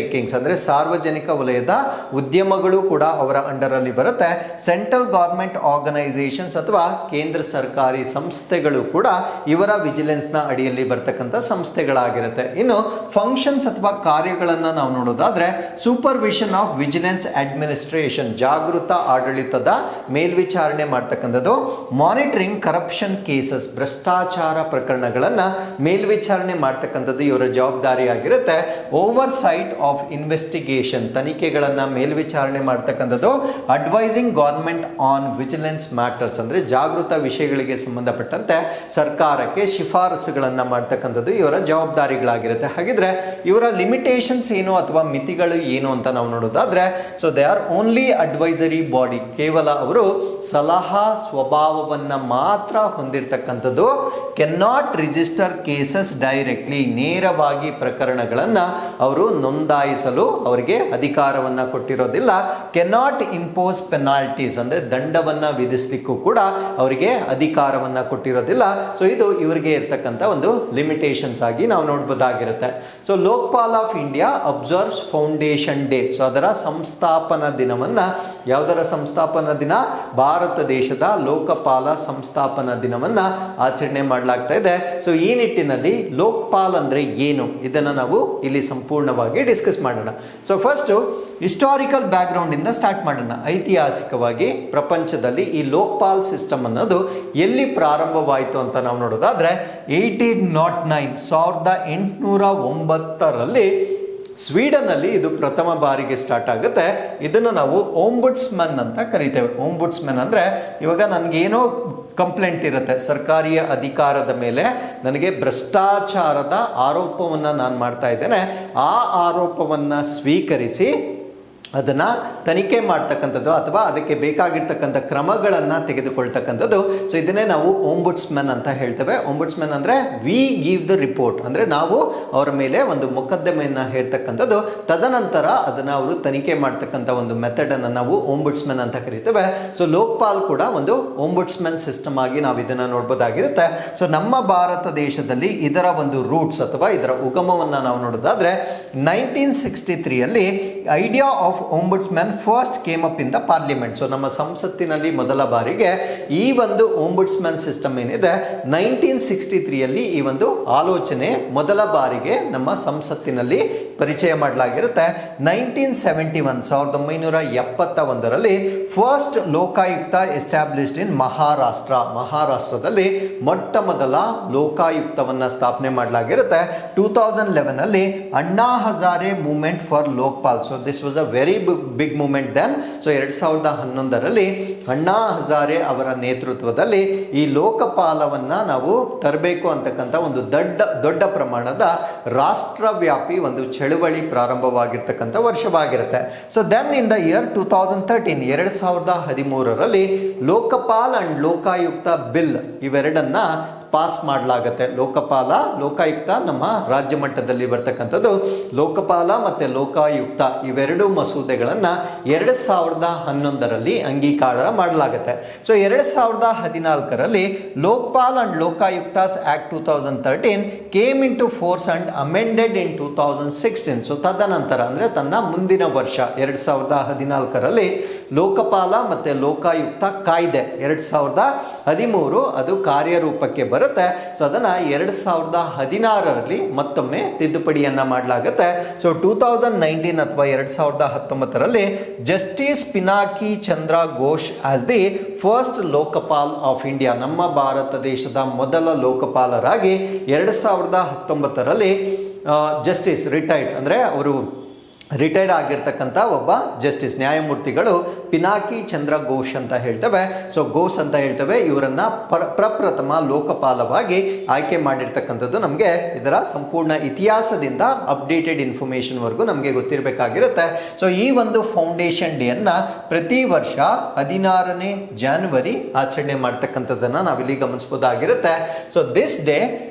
ಅಂಡರ್ಟೇಕಿಂಗ್ಸ್ ಅಂದರೆ ಸಾರ್ವಜನಿಕ ವಲಯದ ಉದ್ಯಮಗಳು ಕೂಡ ಅವರ ಅಂಡರ್ ಅಲ್ಲಿ ಬರುತ್ತೆ. ಸೆಂಟ್ರಲ್ ಗೌರ್ಮೆಂಟ್ ಆರ್ಗನೈಸೇಷನ್ಸ್ ಅಥವಾ ಕೇಂದ್ರ ಸರ್ಕಾರಿ ಸಂಸ್ಥೆಗಳು ಕೂಡ ಇವರ ವಿಜಿಲೆನ್ಸ್ನ ಅಡಿಯಲ್ಲಿ ಬರ್ತಕ್ಕಂಥ ಸಂಸ್ಥೆಗಳಾಗಿರುತ್ತೆ. ಇನ್ನು ಫಂಕ್ಷನ್ಸ್ ಅಥವಾ ಕಾರ್ಯಗಳನ್ನು ನಾವು ನೋಡೋದಾದ್ರೆ ಸೂಪರ್ವಿಷನ್ ಆಫ್ ವಿಜಿಲೆನ್ಸ್ ಅಡ್ಮಿನಿಸ್ಟ್ರೇಷನ್ ಜಾಗೃತ ಆಡಳಿತದ ಮೇಲ್ವಿಚಾರಣೆ ಮಾಡ್ತಕ್ಕಂಥದ್ದು ಮಾನಿಟರಿಂಗ್ ಕರಪ್ಷನ್ ಕೇಸಸ್ ಭ್ರಷ್ಟಾಚಾರ ಪ್ರಕರಣಗಳನ್ನು ಮೇಲ್ವಿಚಾರಣೆ ಮಾಡ್ತಕ್ಕಂಥದ್ದು ಇವರ ಜವಾಬ್ದಾರಿಯಾಗಿರುತ್ತೆ. ಓವರ್ ಸೈಟ್ ಆಫ್ ಇನ್ವೆಸ್ಟಿಗೇಷನ್ ತನಿಖೆಗಳನ್ನ ಮೇಲ್ವಿಚಾರಣೆ ಮಾಡ್ತಕ್ಕಂಥದ್ದು advising government on vigilance matters ಅಂದ್ರೆ ಜಾಗೃತ ವಿಷಯಗಳಿಗೆ ಸಂಬಂಧಪಟ್ಟಂತೆ ಸರ್ಕಾರಕ್ಕೆ ಶಿಫಾರಸುಗಳನ್ನ ಮಾಡ್ತಕ್ಕಂಥದ್ದು ಇವರ ಜವಾಬ್ದಾರಿಗಳಾಗಿರುತ್ತೆ. ಹಾಗಿದ್ರೆ ಇವರ ಲಿಮಿಟೇಷನ್ಸ್ ಏನು ಅಥವಾ ಮಿತಿಗಳು ಏನು ಅಂತ ನಾವು ನೋಡೋದಾದ್ರೆ so they are only advisory body ಕೇವಲ ಅವರು ಸಲಹಾ ಸ್ವಭಾವವನ್ನ ಮಾತ್ರ ಹೊಂದಿರತಕ್ಕಂಥದ್ದು can not register cases directly ನೇರವಾಗಿ ಪ್ರಕರಣಗಳನ್ನ ಅವರು ನೋಂದಾಯಿಸಲು ಅವರಿಗೆ ಅಧಿಕಾರವನ್ನ ಕೊಟ್ಟಿರೋದಿಲ್ಲ. ಕೆನಾಟ್ ಇಂಪೋಸ್ ಪೆನಾಲ್ಟೀಸ್ ಅಂದ್ರೆ ದಂಡವನ್ನ ವಿಧಿಸಲಿಕ್ಕೂ ಕೂಡ ಅವರಿಗೆ ಅಧಿಕಾರವನ್ನ ಕೊಟ್ಟಿರೋದಿಲ್ಲ. ಸೊ ಇದು ಇವರಿಗೆ ಇರ್ತಕ್ಕಂಥ ಒಂದು ಲಿಮಿಟೇಷನ್ಸ್ ಆಗಿ ನಾವು ನೋಡ್ಬೋದಾಗಿರುತ್ತೆ. So Lokpal of India observes foundation day so ಅದರ ಸಂಸ್ಥಾಪನಾ ದಿನವನ್ನ ಯಾವುದರ ಸಂಸ್ಥಾಪನಾ ದಿನ? ಭಾರತ ದೇಶದ ಲೋಕಪಾಲ ಸಂಸ್ಥಾಪನಾ ದಿನವನ್ನ ಆಚರಣೆ ಮಾಡಲಾಗ್ತಾ ಇದೆ. ಸೊ ಈ ನಿಟ್ಟಿನಲ್ಲಿ ಲೋಕ್ಪಾಲ್ ಅಂದ್ರೆ ಏನು? ಇದನ್ನ ನಾವು ಇಲ್ಲಿ ಸಂಪೂರ್ಣವಾಗಿ ಡಿಸ್ಕಸ್ ಮಾಡೋಣ. ಸೊ ಫಸ್ಟು ಹಿಸ್ಟಾರಿಕಲ್ ಬ್ಯಾಕ್ಗ್ರೌಂಡ್ ಇಂದ ಸ್ಟಾರ್ಟ್ ಮಾಡೋಣ. ಐತಿಹಾಸಿಕವಾಗಿ ಪ್ರಪಂಚದಲ್ಲಿ ಈ ಲೋಕ್ಪಾಲ್ ಸಿಸ್ಟಮ್ ಅನ್ನೋದು ಎಲ್ಲಿ ಪ್ರಾರಂಭವಾಯಿತು ಅಂತ ನಾವು ನೋಡೋದಾದ್ರೆ ಏಯ್ಟೀನ್ ನಾಟ್ ನೈನ್ ಸಾವಿರದ ಎಂಟುನೂರ ಒಂಬತ್ತರಲ್ಲಿ ಸ್ವೀಡನ್ನಲ್ಲಿ ಇದು ಪ್ರಥಮ ಬಾರಿಗೆ ಸ್ಟಾರ್ಟ್ ಆಗುತ್ತೆ. ಇದನ್ನು ನಾವು ಓಂಬುಡ್ಸ್ಮನ್ ಅಂತ ಕರಿತೇವೆ. ಓಂಬುಡ್ಸ್ಮನ್ ಅಂದ್ರೆ ಇವಾಗ ನನಗೇನೋ ಕಂಪ್ಲೇಂಟ್ ಇರುತ್ತೆ. ಸರ್ಕಾರಿಯ ಅಧಿಕಾರದ ಮೇಲೆ ನನಗೆ ಭ್ರಷ್ಟಾಚಾರದ ಆರೋಪವನ್ನು ನಾನು ಮಾಡ್ತಾ ಇದ್ದೇನೆ. ಆ ಆರೋಪವನ್ನು ಸ್ವೀಕರಿಸಿ ಅದನ್ನ ತನಿಖೆ ಮಾಡ್ತಕ್ಕಂಥದ್ದು ಅಥವಾ ಅದಕ್ಕೆ ಬೇಕಾಗಿರ್ತಕ್ಕಂಥ ಕ್ರಮಗಳನ್ನು ತೆಗೆದುಕೊಳ್ತಕ್ಕಂಥದ್ದು. ಸೊ ಇದನ್ನೇ ನಾವು ಓಂಬುಡ್ಸ್ಮನ್ ಅಂತ ಹೇಳ್ತೇವೆ. ಓಂಬುಡ್ಸ್ಮನ್ ಅಂದರೆ ವಿ ಗಿವ್ ದ ರಿಪೋರ್ಟ್ ಅಂದರೆ ನಾವು ಅವರ ಮೇಲೆ ಒಂದು ಮೊಕದ್ದಮೆಯನ್ನು ಹೇಳ್ತಕ್ಕಂಥದ್ದು ತದನಂತರ ಅದನ್ನು ಅವರು ತನಿಖೆ ಮಾಡ್ತಕ್ಕಂಥ ಒಂದು ಮೆಥಡನ್ನು ನಾವು ಓಂಬುಡ್ಸ್ಮನ್ ಅಂತ ಕರಿತೇವೆ. ಸೊ ಲೋಕ್ಪಾಲ್ ಕೂಡ ಒಂದು ಓಂಬುಡ್ಸ್ಮನ್ ಸಿಸ್ಟಮ್ ಆಗಿ ನಾವು ಇದನ್ನು ನೋಡ್ಬೋದಾಗಿರುತ್ತೆ. ಸೊ ನಮ್ಮ ಭಾರತ ದೇಶದಲ್ಲಿ ಇದರ ಒಂದು ರೂಟ್ಸ್ ಅಥವಾ ಇದರ ಉಗಮವನ್ನು ನಾವು ನೋಡೋದಾದರೆ nineteen sixty ತ್ರೀಯಲ್ಲಿ idea of ombudsman first came up in the parliament so ನಮ್ಮ ಸಂಸತ್ತಿನಲ್ಲಿ ಮೊದಲ ಬಾರಿಗೆ ಈ ಒಂದು ಓಂಬುಡ್ಸ್ಮನ್ ಸಿಸ್ಟಮ್ ಏನಿದೆ ನೈನ್ಟೀನ್ ಸಿಕ್ಸ್ಟಿ ತ್ರೀಯಲ್ಲಿ ಈ ಒಂದು ಆಲೋಚನೆ ಮೊದಲ ಬಾರಿಗೆ ನಮ್ಮ ಸಂಸತ್ತಿನಲ್ಲಿ ಪರಿಚಯ ಮಾಡಲಾಗಿರುತ್ತೆ. ನೈನ್ಟೀನ್ ಸೆವೆಂಟಿ ಒನ್, ಸಾವಿರದ ಒಂಬೈನೂರ ಎಪ್ಪತ್ತ ಒಂದರಲ್ಲಿ first Lokayukta established in Maharashtra. ಮಹಾರಾಷ್ಟ್ರದಲ್ಲಿ ಮೊಟ್ಟ ಮೊದಲ ಲೋಕಾಯುಕ್ತವನ್ನು ಸ್ಥಾಪನೆ ಮಾಡಲಾಗಿರುತ್ತೆ. Two thousand ಲೆವೆನಲ್ಲಿ Anna Hazare movement for Lokpal. So this was a very big movement then so ಎರಡು ಸಾವಿರದ ಹನ್ನೊಂದರಲ್ಲಿ ಅಣ್ಣಾ ಹಜಾರೆ ಅವರ ನೇತೃತ್ವದಲ್ಲಿ ಈ ಲೋಕಪಾಲವನ್ನು ನಾವು ತರಬೇಕು ಅಂತಕ್ಕಂಥ ಒಂದು ದೊಡ್ಡ ದೊಡ್ಡ ಪ್ರಮಾಣದ ರಾಷ್ಟ್ರವ್ಯಾಪಿ ಒಂದು ಚಳುವಳಿ ಪ್ರಾರಂಭವಾಗಿರ್ತಕ್ಕಂಥ ವರ್ಷವಾಗಿರುತ್ತೆ. So then in the year two thousand thirteen ಎರಡು ಸಾವಿರದ ಹದಿಮೂರರಲ್ಲಿ ಲೋಕಪಾಲ್ ಅಂಡ್ ಲೋಕಾಯುಕ್ತ ಬಿಲ್ ಇವೆರಡನ್ನ ಪಾಸ್ ಮಾಡಲಾಗತ್ತೆ. ಲೋಕಪಾಲ, ಲೋಕಾಯುಕ್ತ ನಮ್ಮ ರಾಜ್ಯ ಮಟ್ಟದಲ್ಲಿ ಬರ್ತಕ್ಕಂಥದ್ದು ಲೋಕಪಾಲ ಮತ್ತೆ ಲೋಕಾಯುಕ್ತ ಇವೆರಡು ಮಸೂದೆಗಳನ್ನು ಎರಡು ಸಾವಿರದ ಹನ್ನೊಂದರಲ್ಲಿ ಅಂಗೀಕಾರ ಮಾಡಲಾಗುತ್ತೆ. ಸೊ ಎರಡು ಸಾವಿರದ ಹದಿನಾಲ್ಕರಲ್ಲಿ Lokpal and Lokayuktas act two thousand thirteen came into force and amended in two thousand sixteen. So ತದನಂತರ ಅಂದರೆ ತನ್ನ ಮುಂದಿನ ವರ್ಷ ಎರಡು ಸಾವಿರದ ಹದಿನಾಲ್ಕರಲ್ಲಿ ಲೋಕಪಾಲ ಮತ್ತು ಲೋಕಾಯುಕ್ತ ಕಾಯ್ದೆ. ಎರಡು ಸಾವಿರದ ಹದಿಮೂರು ಅದು ಕಾರ್ಯರೂಪಕ್ಕೆ ಬರುತ್ತೆ. ಸೊ ಅದನ್ನು ಎರಡು ಸಾವಿರದ ಹದಿನಾರರಲ್ಲಿ ಮತ್ತೊಮ್ಮೆ ತಿದ್ದುಪಡಿಯನ್ನು ಮಾಡಲಾಗುತ್ತೆ. ಸೊ ಟೂ ತೌಸಂಡ್ ನೈನ್ಟೀನ್ ಅಥವಾ ಎರಡು ಸಾವಿರದ ಹತ್ತೊಂಬತ್ತರಲ್ಲಿ justice Pinaki Chandra Ghosh as the first Lokpal of India ನಮ್ಮ ಭಾರತ ದೇಶದ ಮೊದಲ ಲೋಕಪಾಲರಾಗಿ ಎರಡು ಸಾವಿರದ ಹತ್ತೊಂಬತ್ತರಲ್ಲಿ ಜಸ್ಟಿಸ್ ರಿಟೈರ್ಡ್ ಅಂದರೆ ಅವರು ರಿಟೈರ್ಡ್ ಆಗಿರ್ತಕ್ಕಂಥ ಒಬ್ಬ ಜಸ್ಟಿಸ್ ನ್ಯಾಯಮೂರ್ತಿಗಳು ಪಿನಾಕಿ ಚಂದ್ರ ಘೋಷ್ ಅಂತ ಹೇಳ್ತವೆ. ಸೊ ಘೋಷ್ ಅಂತ ಹೇಳ್ತವೆ. ಇವರನ್ನ ಪ್ರ, ಪ್ರಪ್ರಥಮ ಲೋಕಪಾಲವಾಗಿ ಆಯ್ಕೆ ಮಾಡಿರ್ತಕ್ಕಂಥದ್ದು ನಮಗೆ ಇದರ ಸಂಪೂರ್ಣ ಇತಿಹಾಸದಿಂದ ಅಪ್ಡೇಟೆಡ್ ಇನ್ಫಾರ್ಮೇಷನ್ವರೆಗೂ ನಮಗೆ ಗೊತ್ತಿರಬೇಕಾಗಿರುತ್ತೆ. ಸೊ ಈ ಒಂದು ಫೌಂಡೇಶನ್ ಡೇಯನ್ನು ಪ್ರತಿ ವರ್ಷ ಹದಿನಾರನೇ ಜಾನ್ವರಿ ಆಚರಣೆ ಮಾಡ್ತಕ್ಕಂಥದ್ದನ್ನು ನಾವಿಲ್ಲಿ ಗಮನಿಸ್ಬೋದಾಗಿರುತ್ತೆ. So this day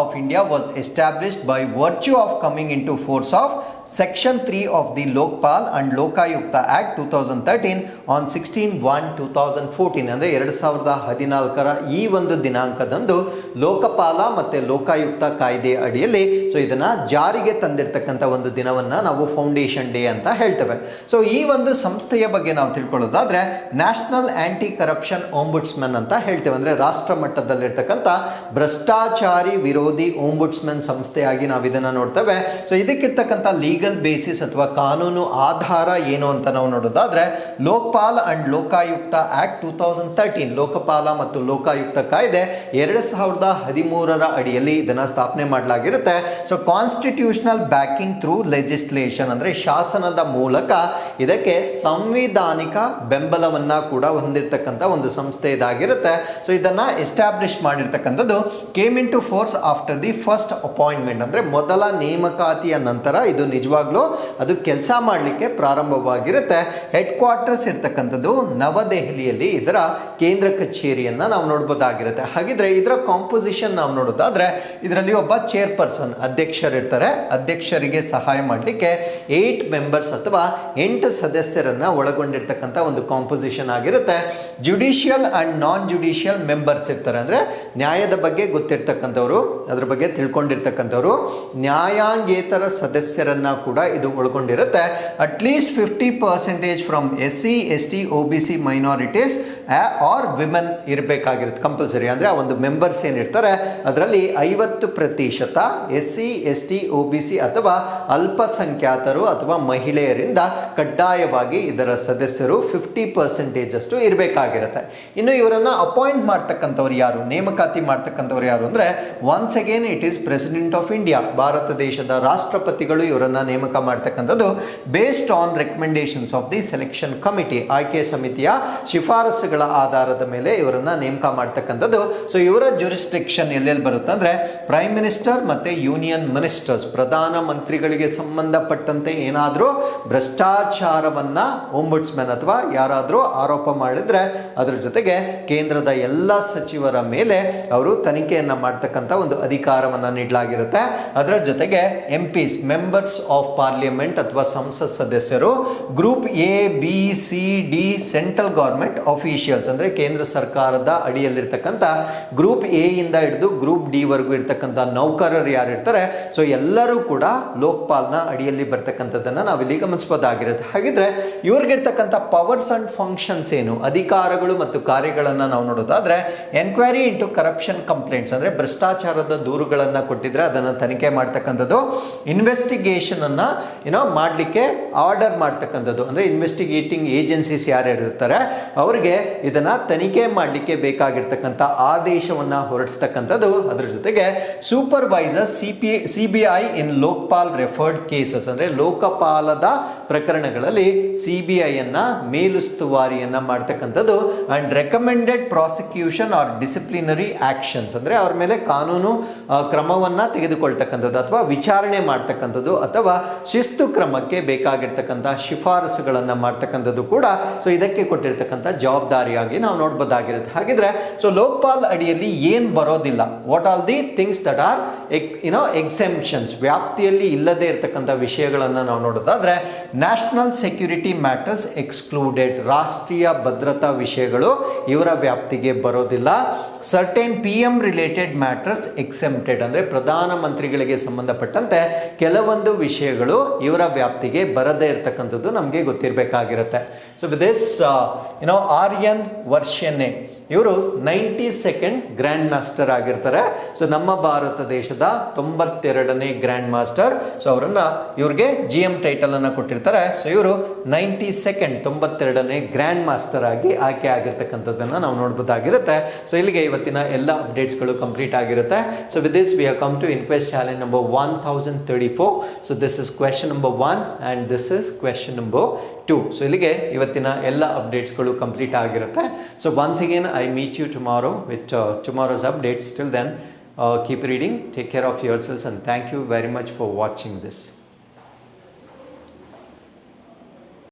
of India was established by virtue of coming into force of section three of the Lokpal and Lokayukta act two thousand thirteen on sixteen one two thousand fourteen ಅಂದರೆ ಎರಡು ಸಾವಿರದ ಹದಿನಾಲ್ಕರ ಈ ಒಂದು ದಿನಾಂಕದಂದು ಲೋಕಪಾಲ ಮತ್ತು ಲೋಕಾಯುಕ್ತ ಕಾಯ್ದೆ ಅಡಿಯಲ್ಲಿ ಸೊ ಇದನ್ನು ಜಾರಿಗೆ ತಂದಿರತಕ್ಕಂಥ ಒಂದು ದಿನವನ್ನು ನಾವು ಫೌಂಡೇಶನ್ ಡೇ ಅಂತ ಹೇಳ್ತೇವೆ. ಸೊ ಈ ಒಂದು ಸಂಸ್ಥೆಯ ಬಗ್ಗೆ ನಾವು ತಿಳ್ಕೊಳ್ಳೋದಾದರೆ ನ್ಯಾಷನಲ್ ಆ್ಯಂಟಿ ಕರಪ್ಷನ್ ಓಂಬುಡ್ಸ್ಮನ್ ಅಂತ ಹೇಳ್ತೇವೆ, ಅಂದರೆ ರಾಷ್ಟ್ರ ಮಟ್ಟದಲ್ಲಿರ್ತಕ್ಕಂಥ ಭ್ರಷ್ಟಾಚಾರಿ ವಿರೋಧಿ ಓಂಬುಡ್ಸ್ಮನ್ ಸಂಸ್ಥೆಯಾಗಿ ನಾವು ಇದನ್ನು ನೋಡ್ತೇವೆ. ಸೊ ಇದಕ್ಕಿರ್ತಕ್ಕಂಥ ಲೀಗಲ್ ಬೇಸಿಸ್ ಅಥವಾ ಕಾನೂನು ಆಧಾರ ಏನು ಅಂತ ನಾವು ನೋಡೋದಾದ್ರೆ, Lokpal and Lokayukta act two thousand thirteen Lokpal ಮತ್ತು ಲೋಕಾಯುಕ್ತ ಕಾಯ್ದೆ ಎರಡು ಸಾವಿರದ ಹದಿಮೂರರ ಅಡಿಯಲ್ಲಿ ಇದನ್ನು ಸ್ಥಾಪನೆ ಮಾಡಲಾಗಿರುತ್ತೆ. So constitutional backing through legislation ಅಂದರೆ ಶಾಸನದ ಮೂಲಕ ಇದಕ್ಕೆ ಸಂವಿಧಾನಿಕ ಬೆಂಬಲವನ್ನು ಕೂಡ ಹೊಂದಿರತಕ್ಕಂಥ ಒಂದು ಸಂಸ್ಥೆ ಇದಾಗಿರುತ್ತೆ. ಸೊ ಇದನ್ನು ಎಸ್ಟಾಬ್ಲಿಷ್ ಮಾಡಿರ್ತಕ್ಕಂಥದ್ದು came into force after the first appointment ಅಂದರೆ ಮೊದಲ ನೇಮಕಾತಿಯ ನಂತರ ಇದು ನಿಜವಾಗ್ಲೂ ಅದು ಕೆಲಸ ಮಾಡಲಿಕ್ಕೆ ಪ್ರಾರಂಭವಾಗಿರುತ್ತೆ. ಹೆಡ್ ಕ್ವಾರ್ಟರ್ಸ್ ಇರ್ತಕ್ಕಂಥದ್ದು ನವದೆಹಲಿಯಲ್ಲಿ ಇದರ ಕೇಂದ್ರ ಕಚೇರಿಯನ್ನು ನಾವು ನೋಡ್ಬೋದಾಗಿರುತ್ತೆ. ಹಾಗಿದ್ರೆ ಇದರ ಕಾಂಪೋಸಿಷನ್ ನಾವು ನೋಡೋದಾದರೆ ಇದರಲ್ಲಿ ಒಬ್ಬ ಚೇರ್ಪರ್ಸನ್ ಅಧ್ಯಕ್ಷರಿರ್ತಾರೆ. ಅಧ್ಯಕ್ಷರಿಗೆ ಸಹಾಯ ಮಾಡಲಿಕ್ಕೆ ಏಟ್ ಮೆಂಬರ್ಸ್ ಅಥವಾ ಎಂಟು ಸದಸ್ಯರನ್ನು ಒಳಗೊಂಡಿರ್ತಕ್ಕಂಥ ಒಂದು ಕಾಂಪೋಸಿಷನ್ ಆಗಿರುತ್ತೆ. Judicial and non judicial members ಇರ್ತಾರೆ. ಅಂದರೆ ನ್ಯಾಯದ ಬಗ್ಗೆ ಗೊತ್ತಿರ್ತಕ್ಕಂಥವ್ರು, ಅದ್ರ ಬಗ್ಗೆ ತಿಳ್ಕೊಂಡಿರ್ತಕ್ಕಂಥವ್ರು, ನ್ಯಾಯಾಂಗೇತರ ಸದಸ್ಯರನ್ನ ಕೂಡ ಇದು ಒಳಗೊಂಡಿರುತ್ತೆ. At least fifty percentage from S C S T O B C minorities or women ಇರಬೇಕಾಗಿರುತ್ತೆ compulsory ಅಂದರೆ ಆ ಒಂದು ಮೆಂಬರ್ಸ್ ಏನಿರ್ತಾರೆ ಅದರಲ್ಲಿ ಐವತ್ತು ಪ್ರತಿಶತ S C S T O B C ಅಥವಾ ಅಲ್ಪಸಂಖ್ಯಾತರು ಅಥವಾ ಮಹಿಳೆಯರಿಂದ ಕಡ್ಡಾಯವಾಗಿ ಇದರ ಸದಸ್ಯರು ಫಿಫ್ಟಿ ಪರ್ಸೆಂಟೇಜ್ ಅಷ್ಟು ಇರಬೇಕಾಗಿರುತ್ತೆ. ಇನ್ನು ಇವರನ್ನು ಅಪಾಯಿಂಟ್ ಮಾಡ್ತಕ್ಕಂಥವ್ರು ಯಾರು, ನೇಮಕಾತಿ ಮಾಡ್ತಕ್ಕಂಥವ್ರು ಯಾರು ಅಂದರೆ once again it is president of India Bharat ದೇಶದ ರಾಷ್ಟ್ರಪತಿಗಳು ಇವರನ್ನು ನೇಮಕ ಮಾಡ್ತಕ್ಕಂಥದ್ದು based on recommendations of the selection committee ಆಯ್ಕೆ ಸಮಿತಿಯ ಶಿಫಾರಸುಗಳ ಶಿಫಾರಸುಗಳ ಆಧಾರದ ಮೇಲೆ ಇವರನ್ನ ನೇಮಕ ಮಾಡ್ತಕ್ಕಂಥದ್ದು. ಸೊ ಇವರ ಜುರಿಸ್ಟ್ರಿಕ್ಷನ್ ಎಲ್ಲೆಲ್ಲಿ ಬರುತ್ತೆ ಅಂದ್ರೆ ಪ್ರೈಮ್ ಮಿನಿಸ್ಟರ್ ಮತ್ತೆ ಯೂನಿಯನ್ ಮಿನಿಸ್ಟರ್ಸ್ ಪ್ರಧಾನ ಮಂತ್ರಿಗಳಿಗೆ ಸಂಬಂಧಪಟ್ಟಂತೆ ಏನಾದರೂ ಭ್ರಷ್ಟಾಚಾರವನ್ನ ಓಂಬುಡ್ಸ್ಮನ್ ಅಥವಾ ಯಾರಾದರೂ ಆರೋಪ ಮಾಡಿದ್ರೆ, ಅದ್ರ ಜೊತೆಗೆ ಕೇಂದ್ರದ ಎಲ್ಲ ಸಚಿವರ ಮೇಲೆ ಅವರು ತನಿಖೆಯನ್ನ ಮಾಡ್ತಕ್ಕಂಥ ಒಂದು ಅಧಿಕಾರವನ್ನ ನೀಡಲಾಗಿರುತ್ತೆ. ಅದರ ಜೊತೆಗೆ ಎಂ ಮೆಂಬರ್ಸ್ ಆಫ್ ಪಾರ್ಲಿಮೆಂಟ್ ಅಥವಾ ಸಂಸತ್ ಸದಸ್ಯರು group A B C D central government officials ಅಂದರೆ ಕೇಂದ್ರ ಸರ್ಕಾರದ ಅಡಿಯಲ್ಲಿರ್ತಕ್ಕಂಥ ಗ್ರೂಪ್ ಎ ಇಂದ ಹಿಡಿದು ಗ್ರೂಪ್ ಡಿ ವರೆಗೂ ಇರ್ತಕ್ಕಂಥ ನೌಕರರು ಯಾರು ಇರ್ತಾರೆ ಸೊ ಎಲ್ಲರೂ ಕೂಡ ಲೋಕ್ಪಾಲ್ನ ಅಡಿಯಲ್ಲಿ ಬರ್ತಕ್ಕಂಥದ್ದನ್ನು ನಾವಿಲ್ಲಿ ಗಮನಿಸಬಹುದಾಗಿರುತ್ತೆ ಹಾಗಿದ್ರೆ ಇವ್ರಿಗಿರ್ತಕ್ಕಂಥ ಪವರ್ಸ್ ಅಂಡ್ ಫಂಕ್ಷನ್ಸ್ ಏನು, ಅಧಿಕಾರಗಳು ಮತ್ತು ಕಾರ್ಯಗಳನ್ನು ನಾವು ನೋಡೋದಾದ್ರೆ ಎನ್ಕ್ವೈರಿ ಇಂಟು ಕರಪ್ಷನ್ ಕಂಪ್ಲೇಂಟ್ಸ್ ಅಂದರೆ ಭ್ರಷ್ಟಾಚಾರದ ದೂರುಗಳನ್ನು ಕೊಟ್ಟಿದ್ರೆ ಅದನ್ನು ತನಿಖೆ ಮಾಡ್ತಕ್ಕಂಥದ್ದು ಇನ್ವೆಸ್ಟಿಗೇಷನ್ ಅನ್ನ ಏನೋ ಮಾಡಲಿಕ್ಕೆ ಆರ್ಡರ್ ಮಾಡ್ತಕ್ಕಂಥದ್ದು. ಅಂದರೆ ಇನ್ವೆಸ್ಟಿಗೇಟಿಂಗ್ ಏಜೆನ್ಸೀಸ್ ಯಾರು ಇರ್ತಾರೆ, ಅವರಿಗೆ ಇದನ್ನ ತನಿಖೆ ಮಾಡಲಿಕ್ಕೆ ಬೇಕಾಗಿರ್ತಕ್ಕಂಥ ಆದೇಶವನ್ನ ಹೊರಡಿಸ್ತಕ್ಕಂಥದ್ದು ಅದರ ಜೊತೆಗೆ supervisor C P in Lokpal referred cases ಅಂದ್ರೆ ಲೋಕಪಾಲದ ಪ್ರಕರಣಗಳಲ್ಲಿ ಸಿ ಬಿ ಐಯನ್ನು ಮೇಲುಸ್ತುವಾರಿಯನ್ನ ಮಾಡ್ತಕ್ಕಂಥದ್ದು and recommended prosecution or disciplinary actions ಅಂದ್ರೆ ಅವ್ರ ಮೇಲೆ ಕಾನೂನು ಕ್ರಮವನ್ನ ತೆಗೆದುಕೊಳ್ತಕ್ಕಂಥದ್ದು ಅಥವಾ ವಿಚಾರಣೆ ಮಾಡ್ತಕ್ಕಂಥದ್ದು ಅಥವಾ ಶಿಸ್ತು ಕ್ರಮಕ್ಕೆ ಬೇಕಾಗಿರ್ತಕ್ಕಂಥ ಶಿಫಾರಸುಗಳನ್ನ ಮಾಡ್ತಕ್ಕಂಥದ್ದು ಕೂಡ. ಸೊ ಇದಕ್ಕೆ ಕೊಟ್ಟಿರ್ತಕ್ಕಂಥ ಜವಾಬ್ದಾರಿಯಾಗಿ ನಾವು ನೋಡ್ಬೋದಾಗಿರುತ್ತೆ. ಹಾಗಿದ್ರೆ ಸೊ ಲೋಕ್ಪಾಲ್ ಅಡಿಯಲ್ಲಿ ಏನ್ ಬರೋದಿಲ್ಲ? What all the things that are you know exemptions ವ್ಯಾಪ್ತಿಯಲ್ಲಿ ಇಲ್ಲದೇ ಇರತಕ್ಕಂಥ ವಿಷಯಗಳನ್ನು ನಾವು ನೋಡೋದಾದರೆ ನ್ಯಾಷನಲ್ ಸೆಕ್ಯೂರಿಟಿ ಮ್ಯಾಟರ್ಸ್ ಎಕ್ಸ್ಕ್ಲೂಡೆಡ್ ರಾಷ್ಟ್ರೀಯ ಭದ್ರತಾ ವಿಷಯಗಳು ಇವರ ವ್ಯಾಪ್ತಿಗೆ ಬರೋದಿಲ್ಲ. Certain P M related matters exempted ಅಂದರೆ ಪ್ರಧಾನಮಂತ್ರಿಗಳಿಗೆ ಸಂಬಂಧಪಟ್ಟಂತೆ ಕೆಲವೊಂದು ವಿಷಯಗಳು ಇವರ ವ್ಯಾಪ್ತಿಗೆ ಬರದೇ ಇರತಕ್ಕಂಥದ್ದು ನಮಗೆ ಗೊತ್ತಿರಬೇಕಾಗಿರುತ್ತೆ. So this you know Aryan Varshney ಇವರು ನೈಂಟಿ ಸೆಕೆಂಡ್ ಗ್ರ್ಯಾಂಡ್ ಮಾಸ್ಟರ್ ಆಗಿರ್ತಾರೆ. ಸೊ ನಮ್ಮ ಭಾರತ ದೇಶದ ತೊಂಬತ್ತೆರಡನೇ ಗ್ರ್ಯಾಂಡ್ ಮಾಸ್ಟರ್. ಸೊ ಅವರನ್ನ ಇವ್ರಿಗೆ ಜಿ ಎಂ ಟೈಟಲ್ ಅನ್ನು ಕೊಟ್ಟಿರ್ತಾರೆ. ಸೊ ಇವರು ನೈಂಟಿ ಸೆಕೆಂಡ್ ತೊಂಬತ್ತೆರಡನೇ ಗ್ರ್ಯಾಂಡ್ ಮಾಸ್ಟರ್ ಆಗಿ ಆಯ್ಕೆ ಆಗಿರ್ತಕ್ಕಂಥದ್ದನ್ನ ನಾವು ನೋಡ್ಬೋದಾಗಿರುತ್ತೆ. ಸೊ ಇಲ್ಲಿಗೆ ಇವತ್ತಿನ ಎಲ್ಲ ಅಪ್ಡೇಟ್ಸ್ಗಳು ಕಂಪ್ಲೀಟ್ ಆಗಿರುತ್ತೆ. So with this we have come to inquest challenge number one thousand thirty four so this is question number one and this is question number two so ಇಲ್ಲಿಗೆ ಇವತ್ತಿನ ಎಲ್ಲ ಅಪ್ಡೇಟ್ಸ್ಗಳು ಕಂಪ್ಲೀಟ್ ಆಗಿರುತ್ತೆ. So once again I meet you tomorrow with tomorrow's updates till then keep reading take care of your selves and thank you very much for watching this